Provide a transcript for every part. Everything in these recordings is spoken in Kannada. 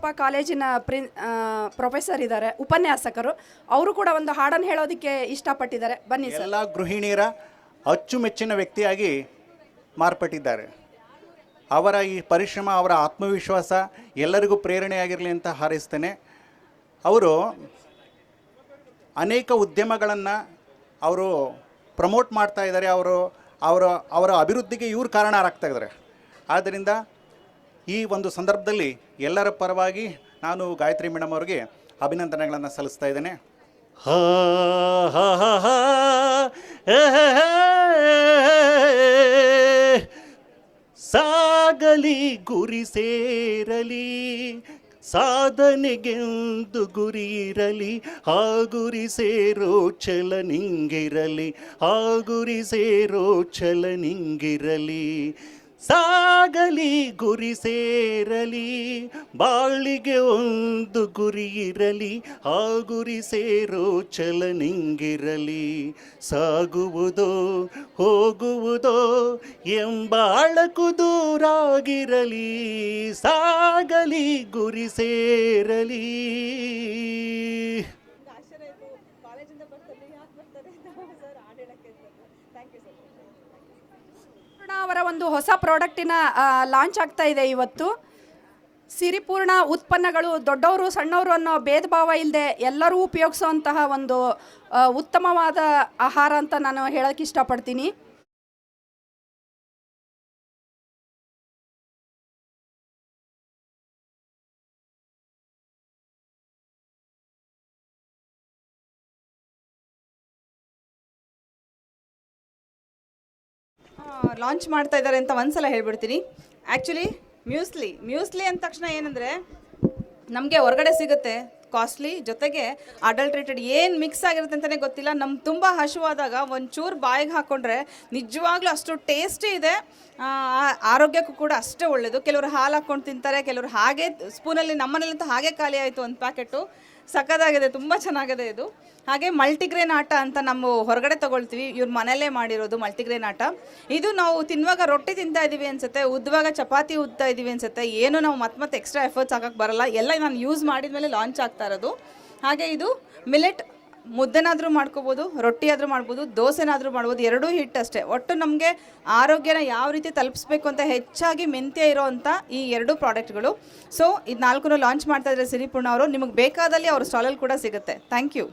ಶಿವಲಿಂಗಪ್ಪ ಕಾಲೇಜಿನ ಪ್ರಿನ್ ಪ್ರೊಫೆಸರ್ ಇದ್ದಾರೆ, ಉಪನ್ಯಾಸಕರು. ಅವರು ಕೂಡ ಒಂದು ಹಾಡನ್ನು ಹೇಳೋದಕ್ಕೆ ಇಷ್ಟಪಟ್ಟಿದ್ದಾರೆ. ಬನ್ನಿ ಸರ್. ಎಲ್ಲ ಗೃಹಿಣಿಯರ ಅಚ್ಚುಮೆಚ್ಚಿನ ವ್ಯಕ್ತಿಯಾಗಿ ಮಾರ್ಪಟ್ಟಿದ್ದಾರೆ. ಅವರ ಈ ಪರಿಶ್ರಮ, ಅವರ ಆತ್ಮವಿಶ್ವಾಸ ಎಲ್ಲರಿಗೂ ಪ್ರೇರಣೆಯಾಗಿರಲಿ ಅಂತ ಹಾರೈಸ್ತೇನೆ. ಅವರು ಅನೇಕ ಉದ್ಯಮಗಳನ್ನು ಅವರು ಪ್ರಮೋಟ್ ಮಾಡ್ತಾ ಇದ್ದಾರೆ. ಅವರು, ಅವರ ಅವರ ಅಭಿವೃದ್ಧಿಗೆ ಇವ್ರು ಕಾರಣರಾಗ್ತಾ ಇದ್ದಾರೆ. ಆದ್ದರಿಂದ ಈ ಒಂದು ಸಂದರ್ಭದಲ್ಲಿ ಎಲ್ಲರ ಪರವಾಗಿ ನಾನು ಗಾಯತ್ರಿ ಮೇಡಮ್ ಅವರಿಗೆ ಅಭಿನಂದನೆಗಳನ್ನು ಸಲ್ಲಿಸ್ತಾ ಇದ್ದೇನೆ. ಸಾಗಲಿ ಗುರಿ ಸೇರಲಿ, ಸಾಧನೆಗೆಂದು ಗುರಿ ಇರಲಿ, ಆ ಗುರಿ ಸೇರೋ ಛಲ ನಿಂಗಿರಲಿ, ಆ ಗುರಿ ಸೇರೋ ಛಲ ನಿಂಗಿರಲಿ. ಸಾಗಲಿ ಗುರಿ ಸೇರಲಿ, ಬಾಳಿಗೆ ಒಂದು ಗುರಿ ಇರಲಿ, ಆ ಗುರಿ ಸೇರೋ ಛಲ ನಿಂಗಿರಲಿ. ಸಾಗುವುದೋ, ಹೋಗುವುದೋ ಎಂಬಾಳಕು ದೂರಾಗಿರಲಿ, ಸಾಗಲಿ ಗುರಿ ಸೇರಲಿ. ಅವರ ಒಂದು ಹೊಸ ಪ್ರಾಡಕ್ಟಿನ ಲಾಂಚ್ ಆಗ್ತಾ ಇದೆ ಇವತ್ತು. ಸಿರಿಪೂರ್ಣ ಉತ್ಪನ್ನಗಳು, ದೊಡ್ಡವರು, ಸಣ್ಣವರು ಅನ್ನೋ ಭೇದ ಭಾವ ಇಲ್ಲದೆ ಎಲ್ಲರೂ ಉಪಯೋಗಿಸುವಂತಹ ಒಂದು ಉತ್ತಮವಾದ ಆಹಾರ ಅಂತ ನಾನು ಹೇಳೋಕ್ಕೆ ಇಷ್ಟಪಡ್ತೀನಿ. ಲಾಂಚ್ ಮಾಡ್ತಾ ಇದ್ದಾರೆ ಅಂತ ಒಂದ್ಸಲ ಹೇಳ್ಬಿಡ್ತೀನಿ. ಆ್ಯಕ್ಚುಲಿ ಮ್ಯೂಸ್ಲಿ ಮ್ಯೂಸ್ಲಿ ಅಂದ ತಕ್ಷಣ ಏನಂದರೆ, ನಮಗೆ ಹೊರಗಡೆ ಸಿಗುತ್ತೆ ಕಾಸ್ಟ್ಲಿ ಜೊತೆಗೆ ಅಡಲ್ಟ್ರೇಟೆಡ್ ಏನು ಮಿಕ್ಸ್ ಆಗಿರುತ್ತೆ ಅಂತಲೇ ಗೊತ್ತಿಲ್ಲ. ನಮ್ಗೆ ತುಂಬ ಹಸುವಾದಾಗ ಒಂಚೂರು ಬಾಯಿಗೆ ಹಾಕ್ಕೊಂಡ್ರೆ ನಿಜವಾಗ್ಲೂ ಅಷ್ಟು ಟೇಸ್ಟಿ ಇದೆ. ಆರೋಗ್ಯಕ್ಕೂ ಕೂಡ ಅಷ್ಟೇ ಒಳ್ಳೆಯದು ಕೆಲವರು ಹಾಲು ಹಾಕ್ಕೊಂಡು ತಿಂತಾರೆ, ಕೆಲವರು ಹಾಗೆ ಸ್ಪೂನಲ್ಲಿ ನಮ್ಮನೇಲಂತೂ ಹಾಗೆ ಖಾಲಿ ಆಯಿತು ಒಂದು ಪ್ಯಾಕೆಟು ಸಖತ್ತಾಗಿದೆ, ತುಂಬ ಚೆನ್ನಾಗಿದೆ ಇದು. ಹಾಗೆ ಮಲ್ಟಿಗ್ರೇನ್ ಆಟ ಅಂತ ನಮ್ಮ ಹೊರಗಡೆ ತಗೊಳ್ತೀವಿ. ಇವ್ರು ಮನೆಯಲ್ಲೇ ಮಾಡಿರೋದು ಮಲ್ಟಿಗ್ರೇನ್ ಆಟ. ಇದು ನಾವು ತಿನ್ನುವಾಗ ರೊಟ್ಟಿ ತಿಂತಾ ಇದ್ದೀವಿ ಅನ್ಸುತ್ತೆ, ಉದ್ದುವಾಗ ಚಪಾತಿ ಉದ್ತಾ ಇದ್ದೀವಿ ಅನ್ಸುತ್ತೆ. ಏನು ನಾವು ಮತ್ತೆ ಮತ್ತೆ ಎಕ್ಸ್ಟ್ರಾ ಎಫರ್ಟ್ಸ್ ಹಾಕಕ್ಕೆ ಬರಲ್ಲ. ಎಲ್ಲ ನಾನು ಯೂಸ್ ಮಾಡಿದ್ಮೇಲೆ ಲಾಂಚ್ ಆಗ್ತಾ ಇರೋದು. ಹಾಗೆ ಇದು ಮಿಲೆಟ್ ಮುದ್ದೆನಾದರೂ ಮಾಡ್ಕೋಬೋದು ರೊಟ್ಟಿ ಆದರೂ ಮಾಡ್ಬೋದು, ದೋಸೆನಾದರೂ ಮಾಡ್ಬೋದು, ಎರಡೂ ಹಿಟ್ ಅಷ್ಟೇ. ಒಟ್ಟು ನಮಗೆ ಆರೋಗ್ಯನ ಯಾವ ರೀತಿ ತಲುಪಿಸ್ಬೇಕು ಅಂತ ಹೆಚ್ಚಾಗಿ ಮೆಂತ್ಯ ಇರೋವಂಥ ಈ ಎರಡು ಪ್ರಾಡಕ್ಟ್ಗಳು. ಸೊ ಇದು ನಾಲ್ಕು ಲಾಂಚ್ ಮಾಡ್ತಾ ಇದ್ದಾರೆ ಸಿರಿಪೂರ್ಣ ಅವರು. ನಿಮಗೆ ಬೇಕಾದಲ್ಲಿ ಅವ್ರ ಸ್ಟಾಲಲ್ಲಿ ಕೂಡ ಸಿಗುತ್ತೆ. ಥ್ಯಾಂಕ್ ಯು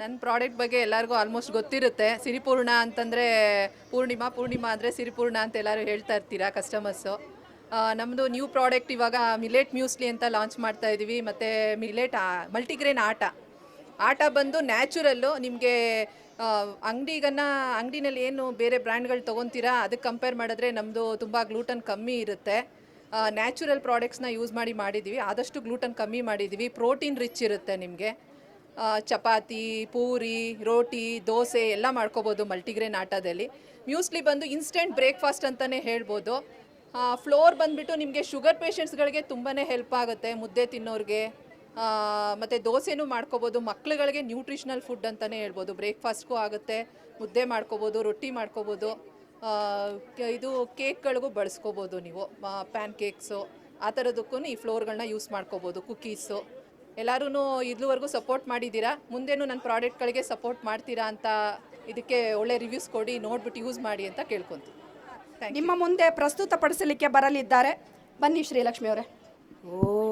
ನನ್ನ ಪ್ರಾಡಕ್ಟ್ ಬಗ್ಗೆ ಎಲ್ಲರಿಗೂ ಆಲ್ಮೋಸ್ಟ್ ಗೊತ್ತಿರುತ್ತೆ. ಸಿರಿಪೂರ್ಣ ಅಂತಂದರೆ ಪೂರ್ಣಿಮಾ ಪೂರ್ಣಿಮಾ ಅಂದರೆ ಸಿರಿಪೂರ್ಣ ಅಂತ ಎಲ್ಲರೂ ಹೇಳ್ತಾ ಇರ್ತೀರಾ ಕಸ್ಟಮರ್ಸು ನಮ್ಮದು ನ್ಯೂ ಪ್ರಾಡಕ್ಟ್ ಇವಾಗ ಮಿಲೆಟ್ ಮ್ಯೂಸ್ಲಿ ಅಂತ ಲಾಂಚ್ ಮಾಡ್ತಾ ಇದ್ದೀವಿ ಮತ್ತು ಮಿಲೆಟ್ ಮಲ್ಟಿಗ್ರೇನ್ ಆಟ. ಆಟ ಬಂದು ನ್ಯಾಚುರಲ್ಲು ನಿಮಗೆ ಅಂಗಡಿಗನ್ನ, ಅಂಗಡಿನಲ್ಲಿ ಏನು ಬೇರೆ ಬ್ರ್ಯಾಂಡ್ಗಳು ತೊಗೊತೀರಾ ಅದಕ್ಕೆ ಕಂಪೇರ್ ಮಾಡಿದ್ರೆ ನಮ್ಮದು ತುಂಬ ಗ್ಲೂಟನ್ ಕಮ್ಮಿ ಇರುತ್ತೆ. ನ್ಯಾಚುರಲ್ ಪ್ರಾಡಕ್ಟ್ಸ್ನ ಯೂಸ್ ಮಾಡಿ ಮಾಡಿದ್ದೀವಿ ಆದಷ್ಟು ಗ್ಲೂಟನ್ ಕಮ್ಮಿ ಮಾಡಿದ್ದೀವಿ ಪ್ರೋಟೀನ್ ರಿಚ್ ಇರುತ್ತೆ ನಿಮಗೆ. ಚಪಾತಿ, ಪೂರಿ, ರೋಟಿ, ದೋಸೆ ಎಲ್ಲ ಮಾಡ್ಕೋಬೋದು ಮಲ್ಟಿಗ್ರೇನ್ ಆಟದಲ್ಲಿ. ಮ್ಯೂಸ್ಲಿ ಬಂದು ಇನ್ಸ್ಟೆಂಟ್ ಬ್ರೇಕ್ಫಾಸ್ಟ್ ಅಂತಲೇ ಹೇಳ್ಬೋದು. ಫ್ಲೋರ್ ಬಂದುಬಿಟ್ಟು ನಿಮಗೆ ಶುಗರ್ ಪೇಷಂಟ್ಸ್ಗಳಿಗೆ ತುಂಬಾ ಹೆಲ್ಪ್ ಆಗುತ್ತೆ, ಮುದ್ದೆ ತಿನ್ನೋರಿಗೆ. ಮತ್ತು ದೋಸೆನೂ ಮಾಡ್ಕೋಬೋದು ಮಕ್ಳುಗಳಿಗೆ ನ್ಯೂಟ್ರಿಷನಲ್ ಫುಡ್ ಅಂತಲೇ ಹೇಳ್ಬೋದು. ಬ್ರೇಕ್ಫಾಸ್ಟ್ಗೂ ಆಗುತ್ತೆ ಮುದ್ದೆ ಮಾಡ್ಕೋಬೋದು ರೊಟ್ಟಿ ಮಾಡ್ಕೋಬೋದು ಇದು ಕೇಕ್ಗಳಿಗೂ ಬಳಸ್ಕೋಬೋದು ನೀವು. ಪ್ಯಾನ್ ಕೇಕ್ಸು ಆ ಥರದಕ್ಕೂ ಈ ಫ್ಲೋರ್ಗಳನ್ನ ಯೂಸ್ ಮಾಡ್ಕೋಬೋದು ಕುಕ್ಕೀಸು ಎಲ್ಲರೂ ಇದುವರೆಗೂ ಸಪೋರ್ಟ್ ಮಾಡಿದ್ದೀರಾ? ಮುಂದೇನು ನನ್ನ ಪ್ರಾಡಕ್ಟ್ಗಳಿಗೆ ಸಪೋರ್ಟ್ ಮಾಡ್ತೀರಾ ಅಂತ ಇದಕ್ಕೆ ಒಳ್ಳೆ ರಿವ್ಯೂಸ್ ಕೊಡಿ ನೋಡ್ಬಿಟ್ಟು ಯೂಸ್ ಮಾಡಿ ಅಂತ ಕೇಳ್ಕೊತೀನಿ. ನಿಮ್ಮ ಮುಂದೆ ಪ್ರಸ್ತುತಪಡಿಸಲಿಕ್ಕೆ ಬರಲಿದ್ದಾರೆ. ಬನ್ನಿ ಶ್ರೀಲಕ್ಷ್ಮಿ ಅವರೇ. ॐ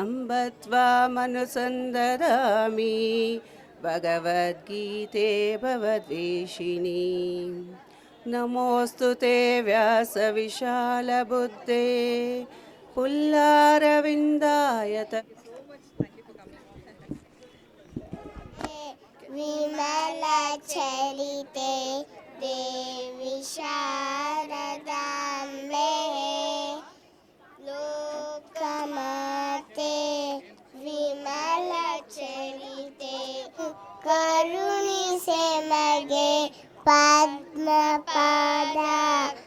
अम्ब त्वामनुसन्ददामि भगवद्गीते भवद्वेषिणीं नमोऽस्तु ते व्यासविशालबुद्धे पुल्लारविन्दायत विमलचरिते देवि शारदाम्बे ಪದ್ಮ ಪಾದ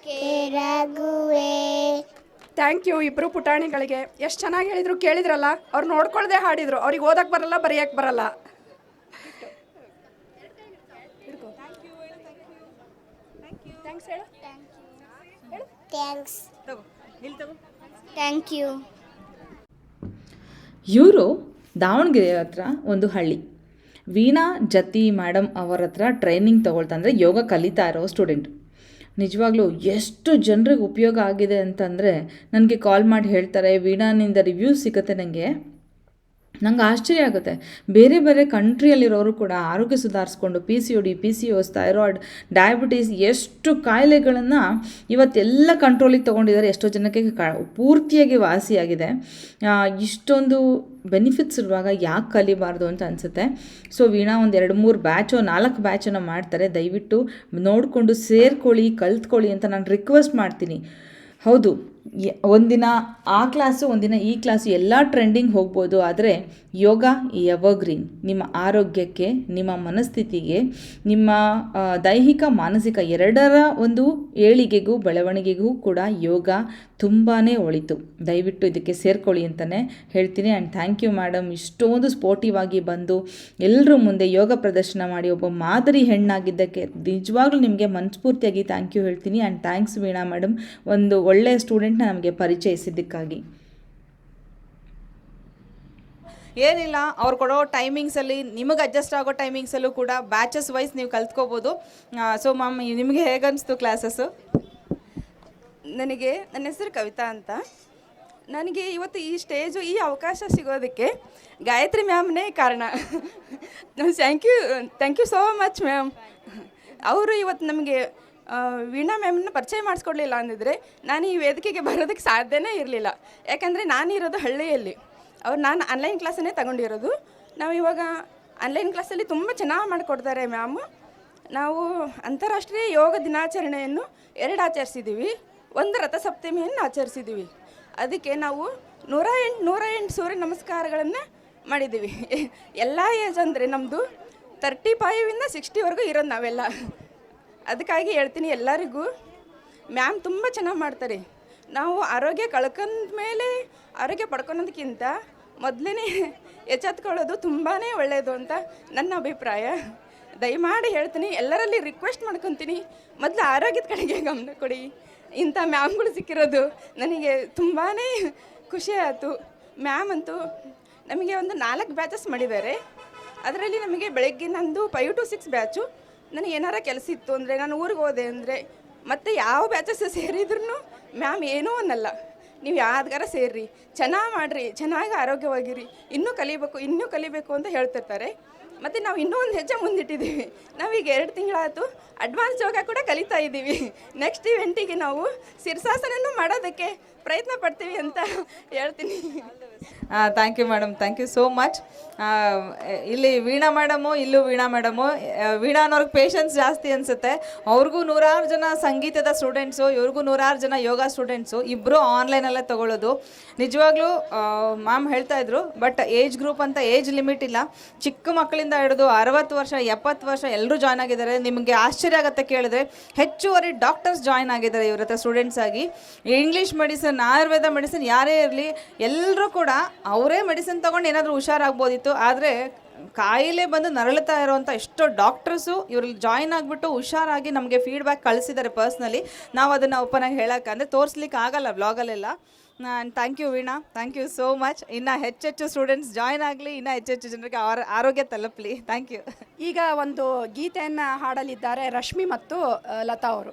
ಕೆರಗುವೆ ಥ್ಯಾಂಕ್ ಯು ಇಬ್ಬರು ಪುಟಾಣಿಗಳಿಗೆ. ಎಷ್ಟು ಚೆನ್ನಾಗಿ ಹೇಳಿದ್ರು ಕೇಳಿದ್ರಲ್ಲ ಅವ್ರು ನೋಡ್ಕೊಳ್ದೆ ಹಾಡಿದ್ರು. ಅವ್ರಿಗೆ ಓದಕ್ಕೆ ಬರಲ್ಲ ಬರೆಯಕ್ಕೆ ಬರಲ್ಲ. ಥ್ಯಾಂಕ್ ಯು ಇವರು ದಾವಣಗೆರೆ ಹತ್ರ ಒಂದು ಹಳ್ಳಿ. ವೀಣಾ ಜತಿ ಮೇಡಮ್ ಅವರ ಹತ್ರ ಟ್ರೈನಿಂಗ್ ತಗೊಳ್ತಾ ಅಂದರೆ ಯೋಗ ಕಲಿತಾ ಇರೋ ಸ್ಟೂಡೆಂಟ್ ನಿಜವಾಗ್ಲೂ ಎಷ್ಟು ಜನರಿಗೆ ಉಪಯೋಗ ಆಗಿದೆ ಅಂತಂದರೆ, ನನಗೆ ಕಾಲ್ ಮಾಡಿ ಹೇಳ್ತಾರೆ, ವೀಣಾನಿಂದ ರಿವ್ಯೂಸ್ ಸಿಗುತ್ತೆ ನನಗೆ ನಂಗೆ ಆಶ್ಚರ್ಯ ಆಗುತ್ತೆ. ಬೇರೆ ಬೇರೆ ಕಂಟ್ರಿಯಲ್ಲಿರೋರು ಕೂಡ ಆರೋಗ್ಯ ಸುಧಾರಿಸ್ಕೊಂಡು P C O D P C O S thyroid, diabetes ಎಷ್ಟು ಕಾಯಿಲೆಗಳನ್ನು ಇವತ್ತೆಲ್ಲ ಕಂಟ್ರೋಲಿಗೆ ತೊಗೊಂಡಿದ್ದಾರೆ ಎಷ್ಟೋ ಜನಕ್ಕೆ ಕ ಪೂರ್ತಿಯಾಗಿ ವಾಸಿಯಾಗಿದೆ. ಇಷ್ಟೊಂದು ಬೆನಿಫಿಟ್ಸ್ ಇರುವಾಗ ಯಾಕೆ ಕಲಿಬಾರ್ದು ಅಂತ ಅನಿಸುತ್ತೆ. ಸೊ ವೀಣಾ ಒಂದು ಎರಡು ಮೂರು ಬ್ಯಾಚು ನಾಲ್ಕು ಬ್ಯಾಚನ್ನು ಮಾಡ್ತಾರೆ. ದಯವಿಟ್ಟು ನೋಡಿಕೊಂಡು ಸೇರ್ಕೊಳ್ಳಿ, ಕಲ್ತ್ಕೊಳ್ಳಿ ಅಂತ ನಾನು ರಿಕ್ವೆಸ್ಟ್ ಮಾಡ್ತೀನಿ. ಹೌದು. ಯ- ಒಂದಿನ ಆ ಕ್ಲಾಸು, ಒಂದಿನ ಈ ಕ್ಲಾಸು ಎಲ್ಲ ಟ್ರೆಂಡಿಂಗ್ ಹೋಗ್ಬೋದು. ಆದರೆ ಯೋಗ ಎವರ್ಗ್ರೀನ್ ನಿಮ್ಮ ಆರೋಗ್ಯಕ್ಕೆ, ನಿಮ್ಮ ಮನಸ್ಥಿತಿಗೆ, ನಿಮ್ಮ ದೈಹಿಕ, ಮಾನಸಿಕ ಎರಡರ ಒಂದು ಏಳಿಗೆಗೂ, ಬೆಳವಣಿಗೆಗೂ ಕೂಡ ಯೋಗ ತುಂಬಾ ಒಳಿತು. ದಯವಿಟ್ಟು ಇದಕ್ಕೆ ಸೇರ್ಕೊಳ್ಳಿ ಅಂತಲೇ ಹೇಳ್ತೀನಿ. ಆ್ಯಂಡ್ ಥ್ಯಾಂಕ್ ಯು ಮೇಡಮ್ ಇಷ್ಟೊಂದು ಸ್ಪೋರ್ಟಿವ್ ಆಗಿ ಬಂದು ಎಲ್ಲರ ಮುಂದೆ ಯೋಗ ಪ್ರದರ್ಶನ ಮಾಡಿ ಒಬ್ಬ ಮಾದರಿ ಹೆಣ್ಣಾಗಿದ್ದಕ್ಕೆ ನಿಜವಾಗ್ಲೂ ನಿಮಗೆ ಮನಸ್ಫೂರ್ತಿಯಾಗಿ ಥ್ಯಾಂಕ್ ಯು ಹೇಳ್ತೀನಿ. ಆ್ಯಂಡ್ ಥ್ಯಾಂಕ್ಸ್ ವೀಣಾ ಮೇಡಮ್ ಒಂದು ಒಳ್ಳೆಯ ಸ್ಟೂಡೆಂಟ್ನ ನಮಗೆ ಪರಿಚಯಿಸಿದ್ದಕ್ಕಾಗಿ. ಏನಿಲ್ಲ, ಅವ್ರು ಕೊಡೋ ಟೈಮಿಂಗ್ಸಲ್ಲಿ ನಿಮಗೆ ಅಡ್ಜಸ್ಟ್ ಆಗೋ ಟೈಮಿಂಗ್ಸಲ್ಲೂ ಕೂಡ ಬ್ಯಾಚಸ್ ವೈಸ್ ನೀವು ಕಲ್ತ್ಕೋಬೋದು. ಸೊ ಮ್ಯಾಮ್ ನಿಮಗೆ ಹೇಗನ್ನಿಸ್ತು ಕ್ಲಾಸಸ್ಸು ನನಗೆ ನನ್ನ ಹೆಸರು ಕವಿತಾ ಅಂತ. ನನಗೆ ಇವತ್ತು ಈ ಸ್ಟೇಜು ಈ ಅವಕಾಶ ಸಿಗೋದಕ್ಕೆ ಗಾಯತ್ರಿ ಮ್ಯಾಮ್ನೇ ಕಾರಣ. Thank you thank you so much ma'am ಅವರು ಇವತ್ತು ನಮಗೆ ವೀಣಾ ಮ್ಯಾಮ್ನ ಪರಿಚಯ ಮಾಡಿಸ್ಕೊಡ್ಲಿಲ್ಲ ಅಂದಿದ್ರೆ ನಾನು ಈ ವೇದಿಕೆಗೆ ಬರೋದಕ್ಕೆ ಸಾಧ್ಯನೇ ಇರಲಿಲ್ಲ. ಯಾಕಂದರೆ ನಾನಿರೋದು ಹಳ್ಳಿಯಲ್ಲಿ. ಅವ್ರು ನಾನು ಆನ್ಲೈನ್ ಕ್ಲಾಸನ್ನೇ ತಗೊಂಡಿರೋದು. ನಾವು ಇವಾಗ ಆನ್ಲೈನ್ ಕ್ಲಾಸಲ್ಲಿ ತುಂಬ ಚೆನ್ನಾಗಿ ಮಾಡಿಕೊಡ್ತಾರೆ ಮ್ಯಾಮು. ನಾವು ಅಂತಾರಾಷ್ಟ್ರೀಯ ಯೋಗ ದಿನಾಚರಣೆಯನ್ನು ಎರಡು ಆಚರಿಸಿದ್ದೀವಿ ಒಂದು ರಥಸಪ್ತಮಿಯನ್ನು ಆಚರಿಸಿದ್ದೀವಿ. ಅದಕ್ಕೆ ನಾವು ನೂರ ಎಂಟು ನೂರ ಎಂಟು ಸೂರ್ಯ ನಮಸ್ಕಾರಗಳನ್ನು ಮಾಡಿದ್ದೀವಿ. ಎಲ್ಲ ಏಜ್ ಅಂದರೆ ನಮ್ಮದು ತರ್ಟಿ ಫೈವಿಂದ ಸಿಕ್ಸ್ಟಿವರೆಗೂ ಇರೋದು ನಾವೆಲ್ಲ. ಅದಕ್ಕಾಗಿ ಹೇಳ್ತೀನಿ ಎಲ್ಲರಿಗೂ, ಮ್ಯಾಮ್ ತುಂಬ ಚೆನ್ನಾಗಿ ಮಾಡ್ತಾರೆ. ನಾವು ಆರೋಗ್ಯ ಕಳ್ಕೊಂಡ ಮೇಲೆ ಆರೋಗ್ಯ ಪಡ್ಕೊಳೋದಕ್ಕಿಂತ ಮೊದಲೇ ಎಚ್ಚೆತ್ಕೊಳ್ಳೋದು ತುಂಬಾ ಒಳ್ಳೆಯದು ಅಂತ ನನ್ನ ಅಭಿಪ್ರಾಯ. ದಯಮಾಡಿ ಹೇಳ್ತೀನಿ, ಎಲ್ಲರಲ್ಲಿ ರಿಕ್ವೆಸ್ಟ್ ಮಾಡ್ಕೊತೀನಿ. ಮೊದಲು ಆರೋಗ್ಯದ ಕಡೆಗೆ ಗಮನ ಕೊಡಿ. ಇಂಥ ಮ್ಯಾಮ್ಗಳು ಸಿಕ್ಕಿರೋದು ನನಗೆ ತುಂಬಾ ಖುಷಿ ಆಯಿತು. ಮ್ಯಾಮ್ ಅಂತೂ ನಮಗೆ ಒಂದು ನಾಲ್ಕು ಬ್ಯಾಚಸ್ ಮಾಡಿದ್ದಾರೆ. ಅದರಲ್ಲಿ ನಮಗೆ ಬೆಳಗ್ಗೆ ನಂದು ಫೈವ್ ಟು ಸಿಕ್ಸ್ ಬ್ಯಾಚು ನನಗೆ ಏನಾರ ಕೆಲಸ ಇತ್ತು ಅಂದರೆ ನಾನು ಊರಿಗೆ ಹೋದೆ ಅಂದರೆ ಮತ್ತೆ ಯಾವ ಬ್ಯಾಚಸ್ ಸೇರಿದ್ರು ಮ್ಯಾಮ್ ಏನೂ ಅನ್ನಲ್ಲ. ನೀವು ಯಾವ್ದಾರ ಸೇರ್ರಿ. ಚೆನ್ನಾಗಿ ಮಾಡಿರಿ. ಚೆನ್ನಾಗಿ ಆರೋಗ್ಯವಾಗಿರಿ. ಇನ್ನೂ ಕಲಿಬೇಕು ಇನ್ನೂ ಕಲಿಬೇಕು ಅಂತ ಹೇಳ್ತಿರ್ತಾರೆ. ಮತ್ತು ನಾವು ಇನ್ನೂ ಒಂದು ಹೆಜ್ಜೆ ಮುಂದಿಟ್ಟಿದ್ದೀವಿ. ನಾವೀಗ ಎರಡು ತಿಂಗಳಾಯ್ತು ಅಡ್ವಾನ್ಸ್ ಯೋಗ ಕೂಡ ಕಲಿತಾ ಇದ್ದೀವಿ. ನೆಕ್ಸ್ಟ್ ಇವೆಂಟಿಗೆ ನಾವು ಶಿರ್ಸಾಸನನ್ನು ಮಾಡೋದಕ್ಕೆ ಪ್ರಯತ್ನ ಪಡ್ತೀವಿ ಅಂತ ಹೇಳ್ತೀನಿ. Thank you madam thank you so much ಇಲ್ಲಿ ವೀಣಾ ಮೇಡಮು ಇಲ್ಲೂ ವೀಣಾ ಮೇಡಮು ವೀಣಾ ಅನ್ನೋರ್ಗೆ ಪೇಷನ್ಸ್ ಜಾಸ್ತಿ ಅನಿಸುತ್ತೆ. ಅವ್ರಿಗೂ ನೂರಾರು ಜನ ಸಂಗೀತದ ಸ್ಟೂಡೆಂಟ್ಸು ಇವ್ರಿಗೂ ನೂರಾರು ಜನ ಯೋಗ ಸ್ಟೂಡೆಂಟ್ಸು ಇಬ್ಬರು ಆನ್ಲೈನಲ್ಲೇ ತಗೊಳ್ಳೋದು ನಿಜವಾಗ್ಲೂ ಮ್ಯಾಮ್ ಹೇಳ್ತಾ ಇದ್ರು ಬಟ್ ಏಜ್ ಗ್ರೂಪ್ ಅಂತ ಏಜ್ ಲಿಮಿಟ್ ಇಲ್ಲ. ಚಿಕ್ಕ ಮಕ್ಕಳಿಂದ ಹಿಡಿದು ಅರವತ್ತು ವರ್ಷ, ಎಪ್ಪತ್ತು ವರ್ಷ ಎಲ್ಲರೂ ಜಾಯ್ನ್ ಆಗಿದ್ದಾರೆ. ನಿಮಗೆ ಆಶ್ಚರ್ಯ ಆಗುತ್ತೆ ಕೇಳಿದ್ರೆ, ಹೆಚ್ಚುವರಿ ಡಾಕ್ಟರ್ಸ್ ಜಾಯ್ನ್ ಆಗಿದ್ದಾರೆ ಇವ್ರ ಹತ್ರ ಸ್ಟೂಡೆಂಟ್ಸ್ ಆಗಿ. ಇಂಗ್ಲೀಷ್ ಮೆಡಿಸಿನ್ ಆಯುರ್ವೇದ ಮೆಡಿಸಿನ್ ಯಾರೇ ಇರಲಿ ಎಲ್ಲರೂ ಕೂಡ ಅವರೇ ಮೆಡಿಸಿನ್ ತೊಗೊಂಡು ಏನಾದರೂ ಹುಷಾರಾಗ್ಬೋದಿತ್ತು. ಆದರೆ ಕಾಯಿಲೆ ಬಂದು ನರಳುತ್ತಾ ಇರುವಂಥ ಎಷ್ಟೋ ಡಾಕ್ಟರ್ಸು ಇವ್ರಲ್ಲಿ ಜಾಯ್ನ್ ಆಗಿಬಿಟ್ಟು ಹುಷಾರಾಗಿ ನಮಗೆ ಫೀಡ್ಬ್ಯಾಕ್ ಕಳಿಸಿದ್ದಾರೆ ಪರ್ಸ್ನಲಿ. ನಾವು ಅದನ್ನು ಓಪನ್ ಆಗಿ ಹೇಳೋಕ್ಕೆ ಅಂದರೆ ತೋರಿಸ್ಲಿಕ್ಕೆ ಆಗಲ್ಲ ಬ್ಲಾಗಲ್ಲೆಲ್ಲ thank you Veena thank you so much ಇನ್ನು ಹೆಚ್ಚೆಚ್ಚು ಸ್ಟೂಡೆಂಟ್ಸ್ ಜಾಯ್ನ್ ಆಗಲಿ, ಇನ್ನು ಹೆಚ್ಚೆಚ್ಚು ಜನರಿಗೆ ಅವರ ಆರೋಗ್ಯ ತಲುಪಲಿ. ಥ್ಯಾಂಕ್ ಯು ಈಗ ಒಂದು ಗೀತೆಯನ್ನು ಹಾಡಲಿದ್ದಾರೆ ರಶ್ಮಿ ಮತ್ತು ಲತಾ ಅವರು.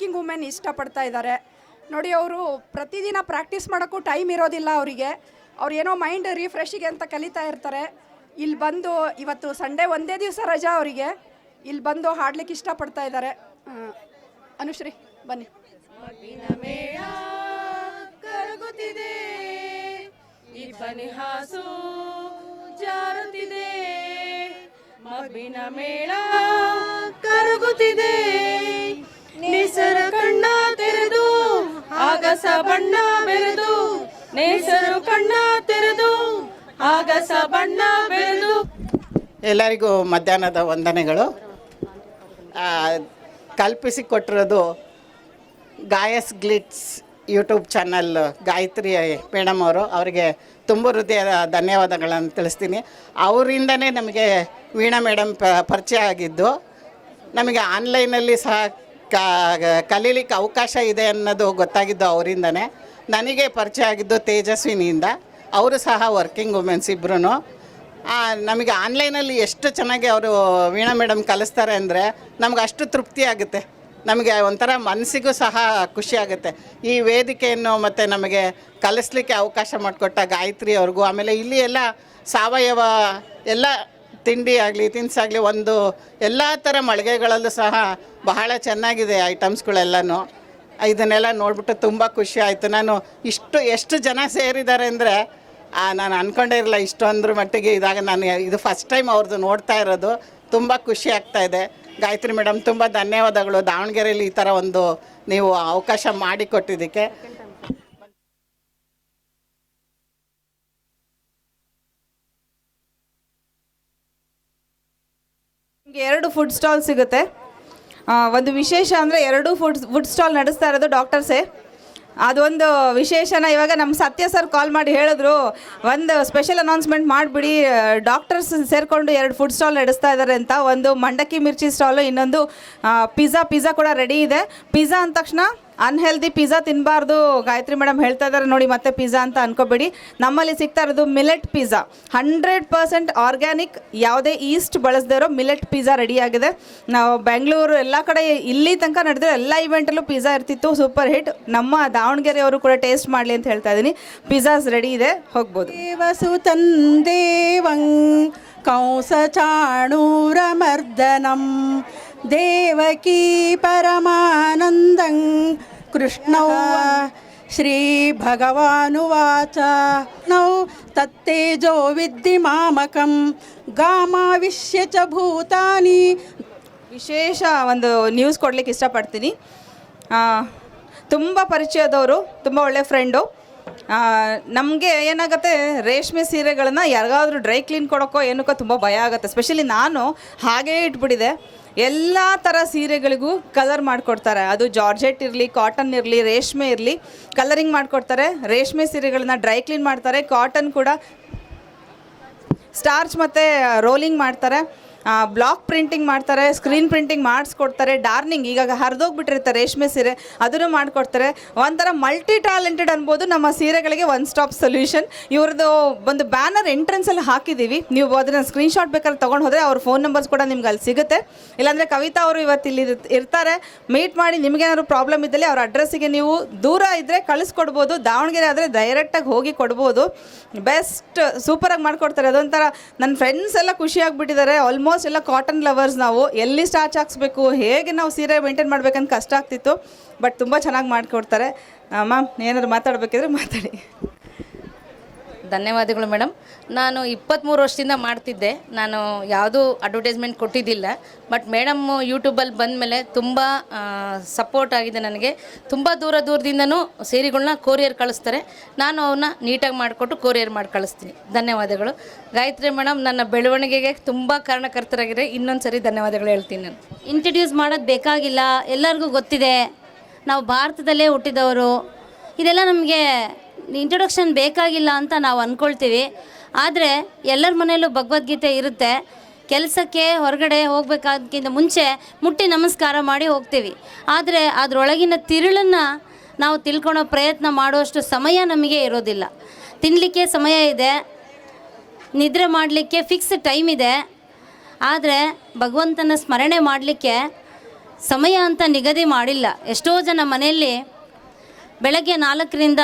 ವರ್ಕಿಂಗ್ ವುಮೆನ್ ಇಷ್ಟಪಡ್ತಾ ಇದ್ದಾರೆ ನೋಡಿ ಅವರು ಪ್ರತಿದಿನ ಪ್ರಾಕ್ಟೀಸ್ ಮಾಡೋಕ್ಕೂ ಟೈಮ್ ಇರೋದಿಲ್ಲ ಅವರಿಗೆ. ಅವ್ರು ಏನೋ ಮೈಂಡ್ ರಿಫ್ರೆಶಿಗೆ ಅಂತ ಕಲಿತಾ ಇರ್ತಾರೆ. ಇಲ್ಲಿ ಬಂದು ಇವತ್ತು ಸಂಡೇ ಒಂದೇ ದಿವಸ ರಜಾ ಅವರಿಗೆ. ಇಲ್ಲಿ ಬಂದು ಹಾಡ್ಲಿಕ್ಕೆ ಇಷ್ಟಪಡ್ತಾ ಇದ್ದಾರೆ ಅನುಶ್ರೀ, ಬನ್ನಿ. ಕರಗುತ್ತಿದೆ. ಇಬ್ಬನಿ ಹಾಸು ಜಾರುತ್ತಿದೆ. ಮಬ್ಬಿನ ಮೇಳ ಕರಗುತ್ತಿದೆ. ಆಗಸ ಬಣ್ಣ ಬೆರೆದು ನೇಸರು ಕಣ್ಣ ತೆರೆದು ಆಗಸ ಬಣ್ಣ ಬೆರೆದು. ಎಲ್ಲರಿಗೂ ಮಧ್ಯಾಹ್ನದ ವಂದನೆಗಳು. ಆ, ಕಲ್ಪಿಸಿಕೊಟ್ಟಿರೋದು Gaya's glitz YouTube channel Gayathri madam ಅವರು. ಅವರಿಗೆ ತುಂಬ ಹೃದಯದ ಧನ್ಯವಾದಗಳನ್ನು ತಿಳಿಸ್ತೀನಿ. ಅವರಿಂದನೇ ನಮಗೆ ವೀಣಾ ಮೇಡಮ್ ಪರಿಚಯ ಆಗಿದ್ದು ನಮಗೆ ಆನ್ಲೈನಲ್ಲಿ ಸಹ ಕ, ಕಲೀಲಿಕ್ಕೆ ಅವಕಾಶ ಇದೆ ಅನ್ನೋದು ಗೊತ್ತಾಗಿದ್ದು ಅವರಿಂದನೇ. ನನಗೆ ಪರಿಚಯ ಆಗಿದ್ದು ತೇಜಸ್ವಿನಿಯಿಂದ. ಅವರು ಸಹ ವರ್ಕಿಂಗ್ ವುಮೆನ್ಸ್ ಇಬ್ಬರೂ ನಮಗೆ ಆನ್ಲೈನಲ್ಲಿ ಎಷ್ಟು ಚೆನ್ನಾಗಿ ಅವರು ವೀಣಾ ಮೇಡಮ್ ಕಲಿಸ್ತಾರೆ ಅಂದರೆ ನಮ್ಗೆ ಅಷ್ಟು ತೃಪ್ತಿ ಆಗುತ್ತೆ. ನಮಗೆ ಒಂಥರ ಮನಸ್ಸಿಗೂ ಸಹ ಖುಷಿ ಆಗುತ್ತೆ. ಈ ವೇದಿಕೆಯನ್ನು ಮತ್ತು ನಮಗೆ ಕಲಿಸ್ಲಿಕ್ಕೆ ಅವಕಾಶ ಮಾಡಿಕೊಟ್ಟ ಗಾಯತ್ರಿ ಅವ್ರಿಗೂ, ಆಮೇಲೆ ಇಲ್ಲಿ ಎಲ್ಲ ಸಾವಯವ ಎಲ್ಲ ತಿಂಡಿ ಆಗಲಿ ತಿನಿಸಾಗಲಿ ಒಂದು ಎಲ್ಲ ಥರ ಮಳಿಗೆಗಳಲ್ಲೂ ಸಹ ಬಹಳ ಚೆನ್ನಾಗಿದೆ ಐಟಮ್ಸ್ಗಳೆಲ್ಲನೂ. ಇದನ್ನೆಲ್ಲ ನೋಡ್ಬಿಟ್ಟು ತುಂಬ ಖುಷಿ ಆಯಿತು. ನಾನು ಇಷ್ಟು, ಎಷ್ಟು ಜನ ಸೇರಿದ್ದಾರೆ ಅಂದರೆ ನಾನು ಅಂದ್ಕೊಂಡೇ ಇರಲಿಲ್ಲ ಇಷ್ಟೊಂದ್ರ ಮಟ್ಟಿಗೆ ಇದಾಗ ನಾನು ಇದು ಫಸ್ಟ್ ಟೈಮ್ ಅವ್ರದ್ದು ನೋಡ್ತಾ ಇರೋದು. ತುಂಬ ಖುಷಿ ಆಗ್ತಾ ಇದೆ. ಗಾಯತ್ರಿ ಮೇಡಮ್, ತುಂಬ ಧನ್ಯವಾದಗಳು. ದಾವಣಗೆರೆಯಲ್ಲಿ ಈ ಥರ ಒಂದು ನೀವು ಅವಕಾಶ ಮಾಡಿಕೊಟ್ಟಿದ್ದಕ್ಕೆ. ನಿಮಗೆ ಎರಡು ಫುಡ್ ಸ್ಟಾಲ್ ಸಿಗುತ್ತೆ. ಒಂದು ವಿಶೇಷ ಅಂದರೆ ಎರಡು ಫುಡ್ ಫುಡ್ ಸ್ಟಾಲ್ ನಡೆಸ್ತಾ ಇರೋದು ಡಾಕ್ಟರ್ಸೇ ಅದೊಂದು ವಿಶೇಷನ ಇವಾಗ ನಮ್ಮ ಸತ್ಯ ಸರ್ ಕಾಲ್ ಮಾಡಿ ಹೇಳಿದ್ರು, ಒಂದು ಸ್ಪೆಷಲ್ ಅನೌನ್ಸ್ಮೆಂಟ್ ಮಾಡಿಬಿಡಿ ಡಾಕ್ಟರ್ಸ್ ಸೇರಿಕೊಂಡು ಎರಡು ಫುಡ್ ಸ್ಟಾಲ್ ನಡೆಸ್ತಾ ಇದ್ದಾರೆ ಅಂತ. ಒಂದು ಮಂಡಕ್ಕಿ ಮಿರ್ಚಿ ಸ್ಟಾಲು ಇನ್ನೊಂದು ಪಿಜ್ಜಾ ಪಿಜ್ಜಾ ಕೂಡ ರೆಡಿ ಇದೆ. ಪಿಜ್ಜಾ ಅಂದ ತಕ್ಷಣ ಅನ್ಹೆಲ್ದಿ ಪಿಜ್ಜಾ ತಿನ್ನಬಾರ್ದು ಗಾಯತ್ರಿ ಮೇಡಮ್ ಹೇಳ್ತಾ ಇದ್ದಾರೆ ನೋಡಿ ಮತ್ತೆ ಪಿಜ್ಜಾ ಅಂತ ಅನ್ಕೋಬೇಡಿ. ನಮ್ಮಲ್ಲಿ ಸಿಗ್ತಾ ಇರೋದು millet pizza. Hundred percent organic ಯಾವುದೇ ಈಸ್ಟ್ ಬಳಸದೇ ಇರೋ ಮಿಲೆಟ್ ಪಿಜ್ಜಾ ರೆಡಿ ಆಗಿದೆ ನಾವು ಬೆಂಗಳೂರು ಎಲ್ಲ ಕಡೆ ಇಲ್ಲಿ ತನಕ ನಡೆದಿರೋ ಎಲ್ಲ ಇವೆಂಟಲ್ಲೂ ಪಿಜ್ಜಾ ಇರ್ತಿತ್ತು. Super hit. ನಮ್ಮ ದಾವಣಗೆರೆಯವರು ಕೂಡ ಟೇಸ್ಟ್ ಮಾಡಲಿ ಅಂತ ಹೇಳ್ತಾ ಇದ್ದೀನಿ. ಪಿಜ್ಜಾಸ್ ರೆಡಿ ಇದೆ. ಹೋಗ್ಬೋದು. ದೇವಸುತಂ ದೇವಂ ಕಂಸಚಾಣೂರಮರ್ದನಂ ದೇವಕೀ ಪರಮಾನಂದಂ ಕೃಷ್ಣೌ ಶ್ರೀಭಗವಾನುವಾಚ ನೌ ತತ್ತೇಜೋ ವಿದ್ಧಿ ಮಾಮಕಂ ಗಾಮಾವಿಶ್ಯ ಚ ಭೂತಾನಿ. ವಿಶೇಷ ಒಂದು ನ್ಯೂಸ್ ಕೊಡ್ಲಿಕ್ಕೆ ಇಷ್ಟಪಡ್ತೀನಿ. ತುಂಬ ಪರಿಚಯದವರು, ತುಂಬ ಒಳ್ಳೆ ಫ್ರೆಂಡು ನಮಗೆ ಏನಾಗುತ್ತೆ, ರೇಷ್ಮೆ ಸೀರೆಗಳನ್ನು ಯಾರಿಗಾದ್ರೂ ಡ್ರೈ ಕ್ಲೀನ್ ಕೊಡೋಕ್ಕೋ ಏನಕ್ಕೋ ತುಂಬ ಭಯ ಆಗುತ್ತೆ. ಸ್ಪೆಷಲಿ ನಾನು ಹಾಗೇ ಇಟ್ಬಿಟ್ಟಿದೆ. ಎಲ್ಲ ಥರ ಸೀರೆಗಳಿಗೂ ಕಲರ್ ಮಾಡಿಕೊಡ್ತಾರೆ. ಅದು ಜಾರ್ಜೆಟ್ ಇರಲಿ ಕಾಟನ್ ಇರಲಿ, ರೇಷ್ಮೆ ಇರಲಿ ಕಲರಿಂಗ್ ಮಾಡಿಕೊಡ್ತಾರೆ. ರೇಷ್ಮೆ ಸೀರೆಗಳನ್ನ ಡ್ರೈ ಕ್ಲೀನ್ ಮಾಡ್ತಾರೆ. ಕಾಟನ್ ಕೂಡ ಸ್ಟಾರ್ಚ್ ಮತ್ತು ರೋಲಿಂಗ್ ಮಾಡ್ತಾರೆ. ಬ್ಲಾಕ್ ಪ್ರಿಂಟಿಂಗ್ ಮಾಡ್ತಾರೆ ಸ್ಕ್ರೀನ್ ಪ್ರಿಂಟಿಂಗ್ ಮಾಡಿಸ್ಕೊಡ್ತಾರೆ ಡಾರ್ನಿಂಗ್ ಈಗ ಹರಿದೋಗ್ಬಿಟ್ಟಿರುತ್ತೆ ರೇಷ್ಮೆ ಸೀರೆ, ಅದನ್ನು ಮಾಡಿಕೊಡ್ತಾರೆ. ಒಂಥರ ಮಲ್ಟಿ ಟ್ಯಾಲೆಂಟೆಡ್ ಅನ್ಬೋದು ನಮ್ಮ ಸೀರೆಗಳಿಗೆ ಒನ್ ಸ್ಟಾಪ್ ಸೊಲ್ಯೂಷನ್ ಇವ್ರದ್ದು ಒಂದು ಬ್ಯಾನರ್ ಎಂಟ್ರೆನ್ಸಲ್ಲಿ ಹಾಕಿದ್ದೀವಿ. ನೀವು ಅದನ್ನು ಸ್ಕ್ರೀನ್ಶಾಟ್ ಬೇಕಾದ್ರೆ ತೊಗೊಂಡು ಹೋದರೆ ಅವ್ರ ಫೋನ್ ನಂಬರ್ಸ್ ಕೂಡ ನಿಮ್ಗೆ ಅಲ್ಲಿ ಸಿಗುತ್ತೆ. ಇಲ್ಲಾಂದರೆ ಕವಿತಾ ಅವರು ಇವತ್ತು ಇಲ್ಲಿ ಇರ್ತಾರೆ. ಮೀಟ್ ಮಾಡಿ ನಿಮಗೇನಾದ್ರು ಪ್ರಾಬ್ಲಮ್ ಇದ್ದಲ್ಲಿ ಅವ್ರ ಅಡ್ರೆಸ್ಸಿಗೆ ನೀವು ದೂರ ಇದ್ದರೆ ಕಳಿಸ್ಕೊಡ್ಬೋದು. ದಾವಣಗೆರೆ ಆದರೆ ಡೈರೆಕ್ಟಾಗಿ ಹೋಗಿ ಕೊಡ್ಬೋದು. ಬೆಸ್ಟ್ ಸೂಪರಾಗಿ ಮಾಡಿಕೊಡ್ತಾರೆ. ಅದೊಂಥರ ನನ್ನ ಫ್ರೆಂಡ್ಸ್ ಎಲ್ಲ ಖುಷಿ ಆಗ್ಬಿಟ್ಟಿದ್ದಾರೆ. ಆಲ್ಮೋಸ್ಟ್ ಎಲ್ಲ ಕಾಟನ್ ಲವರ್ಸ್ ನಾವು ಎಲ್ಲಿ ಸ್ಟಾರ್ಚ್ ಹಾಕ್ಸ್ಬೇಕು, ಹೇಗೆ ನಾವು ಸೀರೆ ಮೇಂಟೈನ್ ಮಾಡ್ಬೇಕಂತ ಕಷ್ಟ ಆಗ್ತಿತ್ತು ಬಟ್ ತುಂಬ ಚೆನ್ನಾಗಿ ಮಾಡಿಕೊಡ್ತಾರೆ. ಮ್ಯಾಮ್ ಏನಾದ್ರು ಮಾತಾಡಬೇಕಿದ್ರೆ ಮಾತಾಡಿ. ಧನ್ಯವಾದಗಳು ಮೇಡಮ್. ನಾನು ಇಪ್ಪತ್ತ್ಮೂರು ವರ್ಷದಿಂದ ಮಾಡ್ತಿದ್ದೆ. ನಾನು ಯಾವುದೂ ಅಡ್ವರ್ಟೈಸ್ಮೆಂಟ್ ಕೊಟ್ಟಿದ್ದಿಲ್ಲ. ಬಟ್ ಮೇಡಮ್ ಯೂಟ್ಯೂಬಲ್ಲಿ ಬಂದಮೇಲೆ ತುಂಬ ಸಪೋರ್ಟ್ ಆಗಿದೆ ನನಗೆ. ತುಂಬ ದೂರ ದೂರದಿಂದನೂ ಸೀರೆಗಳನ್ನ ಕೊರಿಯರ್ ಕಳಿಸ್ತಾರೆ. ನಾನು ಅವನ್ನ ನೀಟಾಗಿ ಮಾಡಿಕೊಟ್ಟು ಕೊರಿಯರ್ ಮಾಡಿ ಕಳಿಸ್ತೀನಿ. ಧನ್ಯವಾದಗಳು. ಗಾಯತ್ರಿ ಮೇಡಮ್, ನನ್ನ ಬೆಳವಣಿಗೆಗೆ ತುಂಬ ಕಾರಣಕರ್ತರಾಗಿದೆ ಇನ್ನೊಂದು ಸರಿ ಧನ್ಯವಾದಗಳು ಹೇಳ್ತೀನಿ ನಾನು. ಇಂಟ್ರಡ್ಯೂಸ್ ಮಾಡೋದು ಬೇಕಾಗಿಲ್ಲ. ಎಲ್ಲರಿಗೂ ಗೊತ್ತಿದೆ. ನಾವು ಭಾರತದಲ್ಲೇ ಹುಟ್ಟಿದವರು. ಇದೆಲ್ಲ ನಮಗೆ ಇಂಟ್ರೊಡಕ್ಷನ್ ಬೇಕಾಗಿಲ್ಲ ಅಂತ ನಾವು ಅಂದ್ಕೊಳ್ತೀವಿ ಆದರೆ ಎಲ್ಲರ ಮನೆಯಲ್ಲೂ ಭಗವದ್ಗೀತೆ ಇರುತ್ತೆ. ಕೆಲಸಕ್ಕೆ ಹೊರಗಡೆ ಹೋಗಬೇಕಾದಕ್ಕಿಂತ ಮುಂಚೆ ಮುಟ್ಟಿ ನಮಸ್ಕಾರ ಮಾಡಿ ಹೋಗ್ತೀವಿ. ಆದರೆ ಅದರೊಳಗಿನ ತಿರುಳನ್ನು ನಾವು ತಿಳ್ಕೊಳೋ ಪ್ರಯತ್ನ ಮಾಡುವಷ್ಟು ಸಮಯ ನಮಗೆ ಇರೋದಿಲ್ಲ. ತಿನ್ನಲಿಕ್ಕೆ ಸಮಯ ಇದೆ, ನಿದ್ರೆ ಮಾಡಲಿಕ್ಕೆ ಫಿಕ್ಸ್ ಟೈಮ್ ಇದೆ. ಆದರೆ ಭಗವಂತನ ಸ್ಮರಣೆ ಮಾಡಲಿಕ್ಕೆ ಸಮಯ ಅಂತ ನಿಗದಿ ಮಾಡಿಲ್ಲ. ಎಷ್ಟೋ ಜನ ಮನೆಯಲ್ಲಿ ಬೆಳಗ್ಗೆ ನಾಲ್ಕರಿಂದ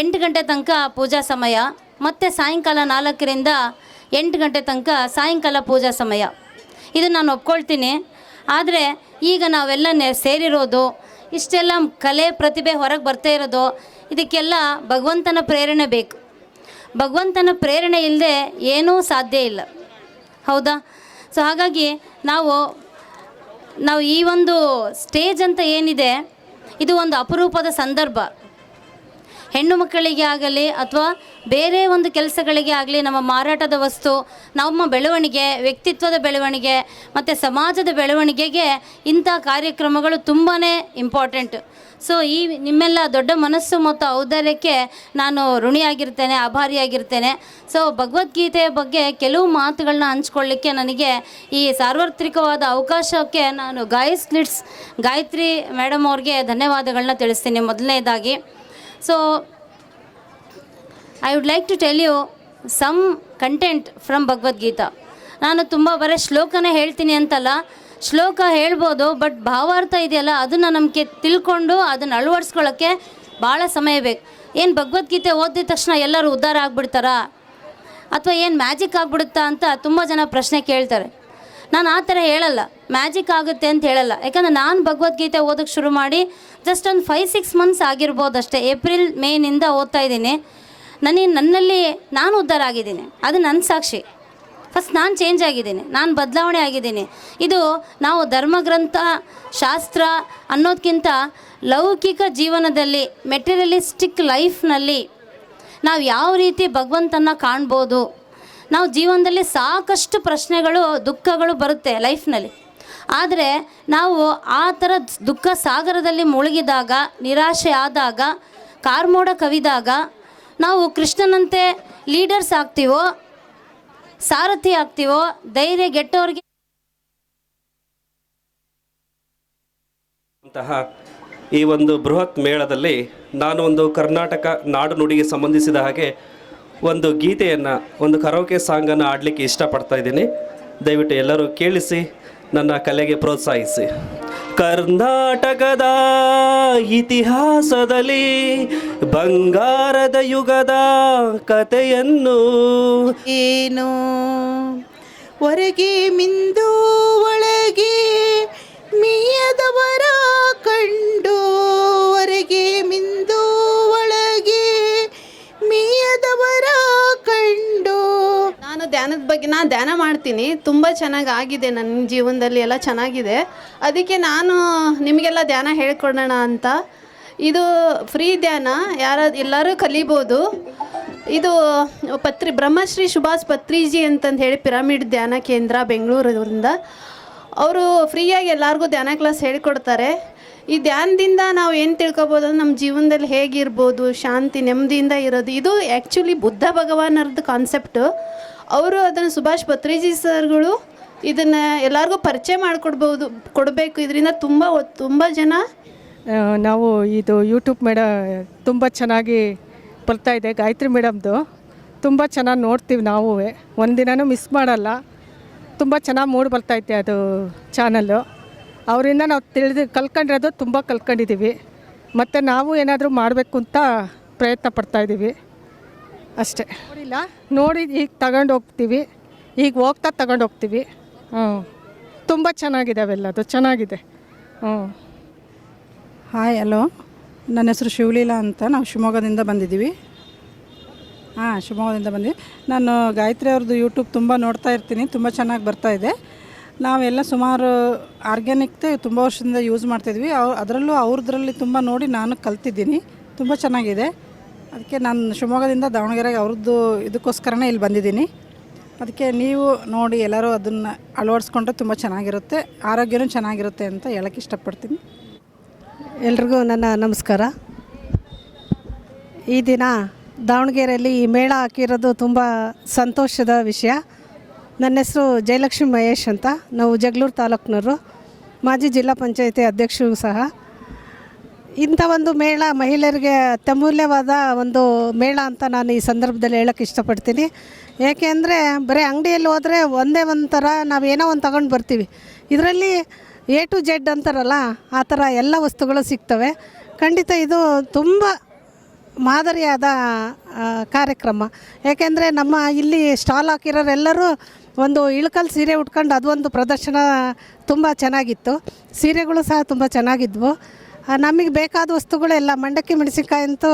ಎಂಟು ಗಂಟೆ ತನಕ ಪೂಜಾ ಸಮಯ, ಮತ್ತು ಸಾಯಂಕಾಲ ನಾಲ್ಕರಿಂದ ಎಂಟು ಗಂಟೆ ತನಕ ಸಾಯಂಕಾಲ ಪೂಜಾ ಸಮಯ. ಇದು ನಾನು ಒಪ್ಕೊಳ್ತೀನಿ. ಆದರೆ ಈಗ ನಾವೆಲ್ಲ ಸೇರಿರೋದು, ಇಷ್ಟೆಲ್ಲ ಕಲೆ ಪ್ರತಿಭೆ ಹೊರಗೆ ಬರ್ತಾ ಇರೋದು, ಇದಕ್ಕೆಲ್ಲ ಭಗವಂತನ ಪ್ರೇರಣೆ ಬೇಕು. ಭಗವಂತನ ಪ್ರೇರಣೆ ಇಲ್ಲದೆ ಏನೂ ಸಾಧ್ಯ ಇಲ್ಲ. ಹೌದಾ? ಸೊ ಹಾಗಾಗಿ ನಾವು ನಾವು ಈ ಒಂದು ಸ್ಟೇಜ್ ಅಂತ ಏನಿದೆ, ಇದು ಒಂದು ಅಪರೂಪದ ಸಂದರ್ಭ. ಹೆಣ್ಣು ಮಕ್ಕಳಿಗೆ ಆಗಲಿ ಅಥವಾ ಬೇರೆ ಒಂದು ಕೆಲಸಗಳಿಗೆ ಆಗಲಿ ನಮ್ಮ ಮಾರಾಟದ ವಸ್ತು, ನಮ್ಮ ಬೆಳವಣಿಗೆ, ವ್ಯಕ್ತಿತ್ವದ ಬೆಳವಣಿಗೆ ಮತ್ತು ಸಮಾಜದ ಬೆಳವಣಿಗೆಗೆ ಇಂಥ ಕಾರ್ಯಕ್ರಮಗಳು ತುಂಬಾ ಇಂಪಾರ್ಟೆಂಟ್ ಸೊ ಈ ನಿಮ್ಮೆಲ್ಲ ದೊಡ್ಡ ಮನಸ್ಸು ಮತ್ತು ಔದಾರ್ಯಕ್ಕೆ ನಾನು ಋಣಿಯಾಗಿರ್ತೇನೆ, ಆಭಾರಿಯಾಗಿರ್ತೇನೆ. ಸೊ ಭಗವದ್ಗೀತೆಯ ಬಗ್ಗೆ ಕೆಲವು ಮಾತುಗಳನ್ನ ಹಂಚ್ಕೊಳ್ಳಿಕ್ಕೆ ನನಗೆ ಈ ಸಾರ್ವತ್ರಿಕವಾದ ಅವಕಾಶಕ್ಕೆ ನಾನು ಗಾಯಸ್ ಗಾಯತ್ರಿ ಮೇಡಮ್ ಅವ್ರಿಗೆ ಧನ್ಯವಾದಗಳನ್ನ ತಿಳಿಸ್ತೀನಿ. ಮೊದಲನೇದಾಗಿ so I would like to tell you some content from Bhagavad Gita ನಾನು ತುಂಬ ಬರೀ ಶ್ಲೋಕನೇ ಹೇಳ್ತೀನಿ ಅಂತಲ್ಲ. ಶ್ಲೋಕ ಹೇಳ್ಬೋದು ಬಟ್ ಭಾವಾರ್ಥ ಇದೆಯಲ್ಲ, ಅದನ್ನು ನಮಗೆ ತಿಳ್ಕೊಂಡು ಅದನ್ನು ಅಳವಡಿಸ್ಕೊಳ್ಳೋಕ್ಕೆ ಭಾಳ ಸಮಯ ಬೇಕು. ಏನು ಭಗವದ್ಗೀತೆ ಓದಿದ ತಕ್ಷಣ ಎಲ್ಲರೂ ಉದ್ಧಾರ ಆಗ್ಬಿಡ್ತಾರಾ? ಅಥವಾ ಏನು ಮ್ಯಾಜಿಕ್ ಆಗ್ಬಿಡುತ್ತಾ ಅಂತ ತುಂಬ ಜನ ಪ್ರಶ್ನೆ ಕೇಳ್ತಾರೆ. ನಾನು ಆ ಥರ ಹೇಳಲ್ಲ. ಮ್ಯಾಜಿಕ್ ಆಗುತ್ತೆ ಅಂತ ಹೇಳಲ್ಲ. ಯಾಕಂದರೆ ನಾನು ಭಗವದ್ಗೀತೆ ಓದೋಕ್ಕೆ ಶುರು ಮಾಡಿ ಜಸ್ಟ್ ಒಂದು ಫೈವ್ ಸಿಕ್ಸ್ ಮಂತ್ಸ್ ಆಗಿರ್ಬೋದು ಅಷ್ಟೇ. ಏಪ್ರಿಲ್ ಮೇನಿಂದ ಓದ್ತಾ ಇದ್ದೀನಿ. ನನಗೆ ನನ್ನಲ್ಲಿ ನಾನು ಉದ್ಧಾರ ಆಗಿದ್ದೀನಿ. ಅದು ನನ್ನ ಸಾಕ್ಷಿ. ಫಸ್ಟ್ ನಾನು ಚೇಂಜ್ ಆಗಿದ್ದೀನಿ. ನಾನು ಬದಲಾವಣೆ ಆಗಿದ್ದೀನಿ. ಇದು ನಾವು ಧರ್ಮಗ್ರಂಥ, ಶಾಸ್ತ್ರ ಅನ್ನೋದಕ್ಕಿಂತ ಲೌಕಿಕ ಜೀವನದಲ್ಲಿ ಮೆಟೀರಿಯಲಿಸ್ಟಿಕ್ ಲೈಫ್ನಲ್ಲಿ ನಾವು ಯಾವ ರೀತಿ ಭಗವಂತನ ಕಾಣ್ಬೋದು ನಾವು ಜೀವನದಲ್ಲಿ ಸಾಕಷ್ಟು ಪ್ರಶ್ನೆಗಳು, ದುಃಖಗಳು ಬರುತ್ತೆ ಲೈಫ್ನಲ್ಲಿ. ಆದರೆ ನಾವು ಆ ಥರ ದುಃಖ ಸಾಗರದಲ್ಲಿ ಮುಳುಗಿದಾಗ, ನಿರಾಶೆ ಆದಾಗ, ಕಾರ್ಮೋಡ ಕವಿದಾಗ ನಾವು ಕೃಷ್ಣನಂತೆ ಲೀಡರ್ಸ್ ಆಗ್ತೀವೋ, ಸಾರಥಿ ಆಗ್ತೀವೋ, ಧೈರ್ಯ ಗೆಟ್ಟವ್ರಿಗೆ ಅಂತಹ ಈ ಒಂದು ಬೃಹತ್ ಮೇಳದಲ್ಲಿ ನಾನು ಒಂದು ಕರ್ನಾಟಕ ನಾಡು ನುಡಿಗೆ ಸಂಬಂಧಿಸಿದ ಹಾಗೆ ಒಂದು ಗೀತೆಯನ್ನು, ಒಂದು ಕರೋಕೆ ಸಾಂಗನ್ನು ಆಡಲಿಕ್ಕೆ ಇಷ್ಟಪಡ್ತಾ ಇದ್ದೀನಿ. ದಯವಿಟ್ಟು ಎಲ್ಲರೂ ಕೇಳಿಸಿ, ನನ್ನ ಕಲೆಗೆ ಪ್ರೋತ್ಸಾಹಿಸಿ. ಕರ್ನಾಟಕದ ಇತಿಹಾಸದಲ್ಲಿ ಬಂಗಾರದ ಯುಗದ ಕಥೆಯನ್ನು ಏನು? ಹೊರಗೆ ಮಿಂದು ಒಳಗೆ ಮೀಯದವರ ಧ್ಯಾನ ಮಾಡ್ತೀನಿ, ತುಂಬ ಚೆನ್ನಾಗಿ ಆಗಿದೆ ನನ್ನ ಜೀವನದಲ್ಲಿ, ಎಲ್ಲ ಚೆನ್ನಾಗಿದೆ. ಅದಕ್ಕೆ ನಾನು ನಿಮಗೆಲ್ಲ ಧ್ಯಾನ ಹೇಳ್ಕೊಡೋಣ ಅಂತ. ಇದು ಫ್ರೀ ಧ್ಯಾನ, ಯಾರ, ಎಲ್ಲರೂ ಕಲಿಬೋದು. ಇದು ಪತ್ರಿ, ಬ್ರಹ್ಮಶ್ರೀ ಸುಭಾಷ್ ಪತ್ರಿಜಿ ಅಂತಂದು ಹೇಳಿ ಪಿರಮಿಡ್ ಧ್ಯಾನ ಕೇಂದ್ರ ಬೆಂಗಳೂರಿಂದ ಅವರು ಫ್ರೀಯಾಗಿ ಎಲ್ಲರಿಗೂ ಧ್ಯಾನ ಕ್ಲಾಸ್ ಹೇಳ್ಕೊಡ್ತಾರೆ. ಈ ಧ್ಯಾನದಿಂದ ನಾವು ಏನು ತಿಳ್ಕೊಬೋದು ಅಂದ್ರೆ ನಮ್ಮ ಜೀವನದಲ್ಲಿ ಹೇಗಿರ್ಬೋದು, ಶಾಂತಿ, ನೆಮ್ಮದಿಯಿಂದ ಇರೋದು, ಇದು ಆ್ಯಕ್ಚುಲಿ ಬುದ್ಧ ಭಗವಾನರದ್ದು ಕಾನ್ಸೆಪ್ಟು ಅವರು ಅದನ್ನು ಸುಭಾಷ್ ಪತ್ರಿಜಿ ಸರ್ಗಳು ಇದನ್ನು ಎಲ್ಲರಿಗೂ ಪರಿಚಯ ಮಾಡಿಕೊಡ್ಬೋದು, ಕೊಡಬೇಕು. ಇದರಿಂದ ತುಂಬ ತುಂಬ ಜನ ನಾವು ಇದು ಯೂಟ್ಯೂಬ್ ಮೇಡ ತುಂಬ ಚೆನ್ನಾಗಿ ಬರ್ತಾ ಇದೆ, ಗಾಯತ್ರಿ ಮೇಡಮ್ದು. ತುಂಬ ಚೆನ್ನಾಗಿ ನೋಡ್ತೀವಿ ನಾವು. ಒಂದಿನೂ ಮಿಸ್ ಮಾಡಲ್ಲ. ತುಂಬ ಚೆನ್ನಾಗಿ ಮೂಡ್ ಬರ್ತೈತೆ ಅದು ಚಾನಲ್ಲು ಅವರಿಂದ ನಾವು ತಿಳಿದು ಕಲ್ಕೊಂಡಿರೋದು ತುಂಬ ಕಲ್ತ್ಕೊಂಡಿದ್ದೀವಿ ಮತ್ತು ನಾವು ಏನಾದರೂ ಮಾಡಬೇಕು ಅಂತ ಪ್ರಯತ್ನ ಪಡ್ತಾಯಿದ್ದೀವಿ ಅಷ್ಟೇ. ನೋಡಿಲ್ಲ. ನೋಡಿ, ಈಗ ತಗೊಂಡು ಹೋಗ್ತೀವಿ. ಈಗ ಹೋಗ್ತಾ ತಗೊಂಡು ಹೋಗ್ತೀವಿ. ಹ್ಞೂ. ತುಂಬ ಚೆನ್ನಾಗಿದೆ ಅವೆಲ್ಲದು ಚೆನ್ನಾಗಿದೆ. ಹ್ಞೂ. Hi, hello. ನನ್ನ ಹೆಸರು ಶಿವಲೀಲಾ ಅಂತ. ನಾವು ಶಿವಮೊಗ್ಗದಿಂದ ಬಂದಿದ್ದೀವಿ. ಹಾಂ, ಶಿವಮೊಗ್ಗದಿಂದ ಬಂದ್ವಿ ನಾನು ಗಾಯತ್ರಿ ಅವ್ರದ್ದು ಯೂಟ್ಯೂಬ್ ತುಂಬ ನೋಡ್ತಾ ಇರ್ತೀನಿ. ತುಂಬ ಚೆನ್ನಾಗಿ ಬರ್ತಾ ಇದೆ. ನಾವೆಲ್ಲ ಸುಮಾರು ಆರ್ಗ್ಯಾನಿಕ್ದೇ ತುಂಬ ವರ್ಷದಿಂದ ಯೂಸ್ ಮಾಡ್ತಿದ್ವಿ ಅವ್ರು ಅದರಲ್ಲೂ ಅವ್ರದ್ರಲ್ಲಿ ತುಂಬ ನೋಡಿ ನಾನು ಕಲ್ತಿದ್ದೀನಿ. ತುಂಬ ಚೆನ್ನಾಗಿದೆ. ಅದಕ್ಕೆ ನಾನು ಶಿವಮೊಗ್ಗದಿಂದ ದಾವಣಗೆರೆಗೆ ಅವ್ರದ್ದು ಇದಕ್ಕೋಸ್ಕರನೇ ಇಲ್ಲಿ ಬಂದಿದ್ದೀನಿ. ಅದಕ್ಕೆ ನೀವು ನೋಡಿ ಎಲ್ಲರೂ ಅದನ್ನು ಅಳವಡಿಸ್ಕೊಂಡ್ರೆ ತುಂಬ ಚೆನ್ನಾಗಿರುತ್ತೆ, ಆರೋಗ್ಯನೂ ಚೆನ್ನಾಗಿರುತ್ತೆ ಅಂತ ಹೇಳಕ್ಕೆ ಇಷ್ಟಪಡ್ತೀನಿ. ಎಲ್ರಿಗೂ ನನ್ನ ನಮಸ್ಕಾರ. ಈ ದಿನ ದಾವಣಗೆರೆಯಲ್ಲಿ ಈ ಮೇಳ ಹಾಕಿರೋದು ತುಂಬ ಸಂತೋಷದ ವಿಷಯ. ನನ್ನ ಹೆಸರು ಜಯಲಕ್ಷ್ಮಿ ಮಹೇಶ್ ಅಂತ, ನಾವು ಜಗಳೂರು ತಾಲೂಕಿನವರು. ಮಾಜಿ ಜಿಲ್ಲಾ ಪಂಚಾಯತಿ ಅಧ್ಯಕ್ಷರು ಸಹ. ಇಂಥ ಒಂದು ಮೇಳ ಮಹಿಳೆಯರಿಗೆ ಅತ್ಯಮೂಲ್ಯವಾದ ಒಂದು ಮೇಳ ಅಂತ ನಾನು ಈ ಸಂದರ್ಭದಲ್ಲಿ ಹೇಳೋಕ್ಕೆ ಇಷ್ಟಪಡ್ತೀನಿ. ಏಕೆಂದರೆ ಬರೀ ಅಂಗಡಿಯಲ್ಲಿ ಹೋದರೆ ಒಂದೇ ಒಂದು ಥರ ನಾವು ಏನೋ ಒಂದು ತಗೊಂಡು ಬರ್ತೀವಿ. ಇದರಲ್ಲಿ ಎ ಟು ಜೆಡ್ ಅಂತಾರಲ್ಲ, ಆ ಥರ ಎಲ್ಲ ವಸ್ತುಗಳು ಸಿಗ್ತವೆ. ಖಂಡಿತ ಇದು ತುಂಬ ಮಾದರಿಯಾದ ಕಾರ್ಯಕ್ರಮ. ಯಾಕೆಂದರೆ ನಮ್ಮ ಇಲ್ಲಿ ಸ್ಟಾಲ್ ಹಾಕಿರೋರೆಲ್ಲರೂ ಒಂದು ಇಳ್ಕಲ್ ಸೀರೆ ಉಟ್ಕೊಂಡು ಅದೊಂದು ಪ್ರದರ್ಶನ ತುಂಬ ಚೆನ್ನಾಗಿತ್ತು. ಸೀರೆಗಳು ಸಹ ತುಂಬ ಚೆನ್ನಾಗಿದ್ವು. ನಮಗೆ ಬೇಕಾದ ವಸ್ತುಗಳೆಲ್ಲ ಮಂಡಕ್ಕಿ ಮೆಣಸಿನ್ಕಾಯಿ ಅಂತೂ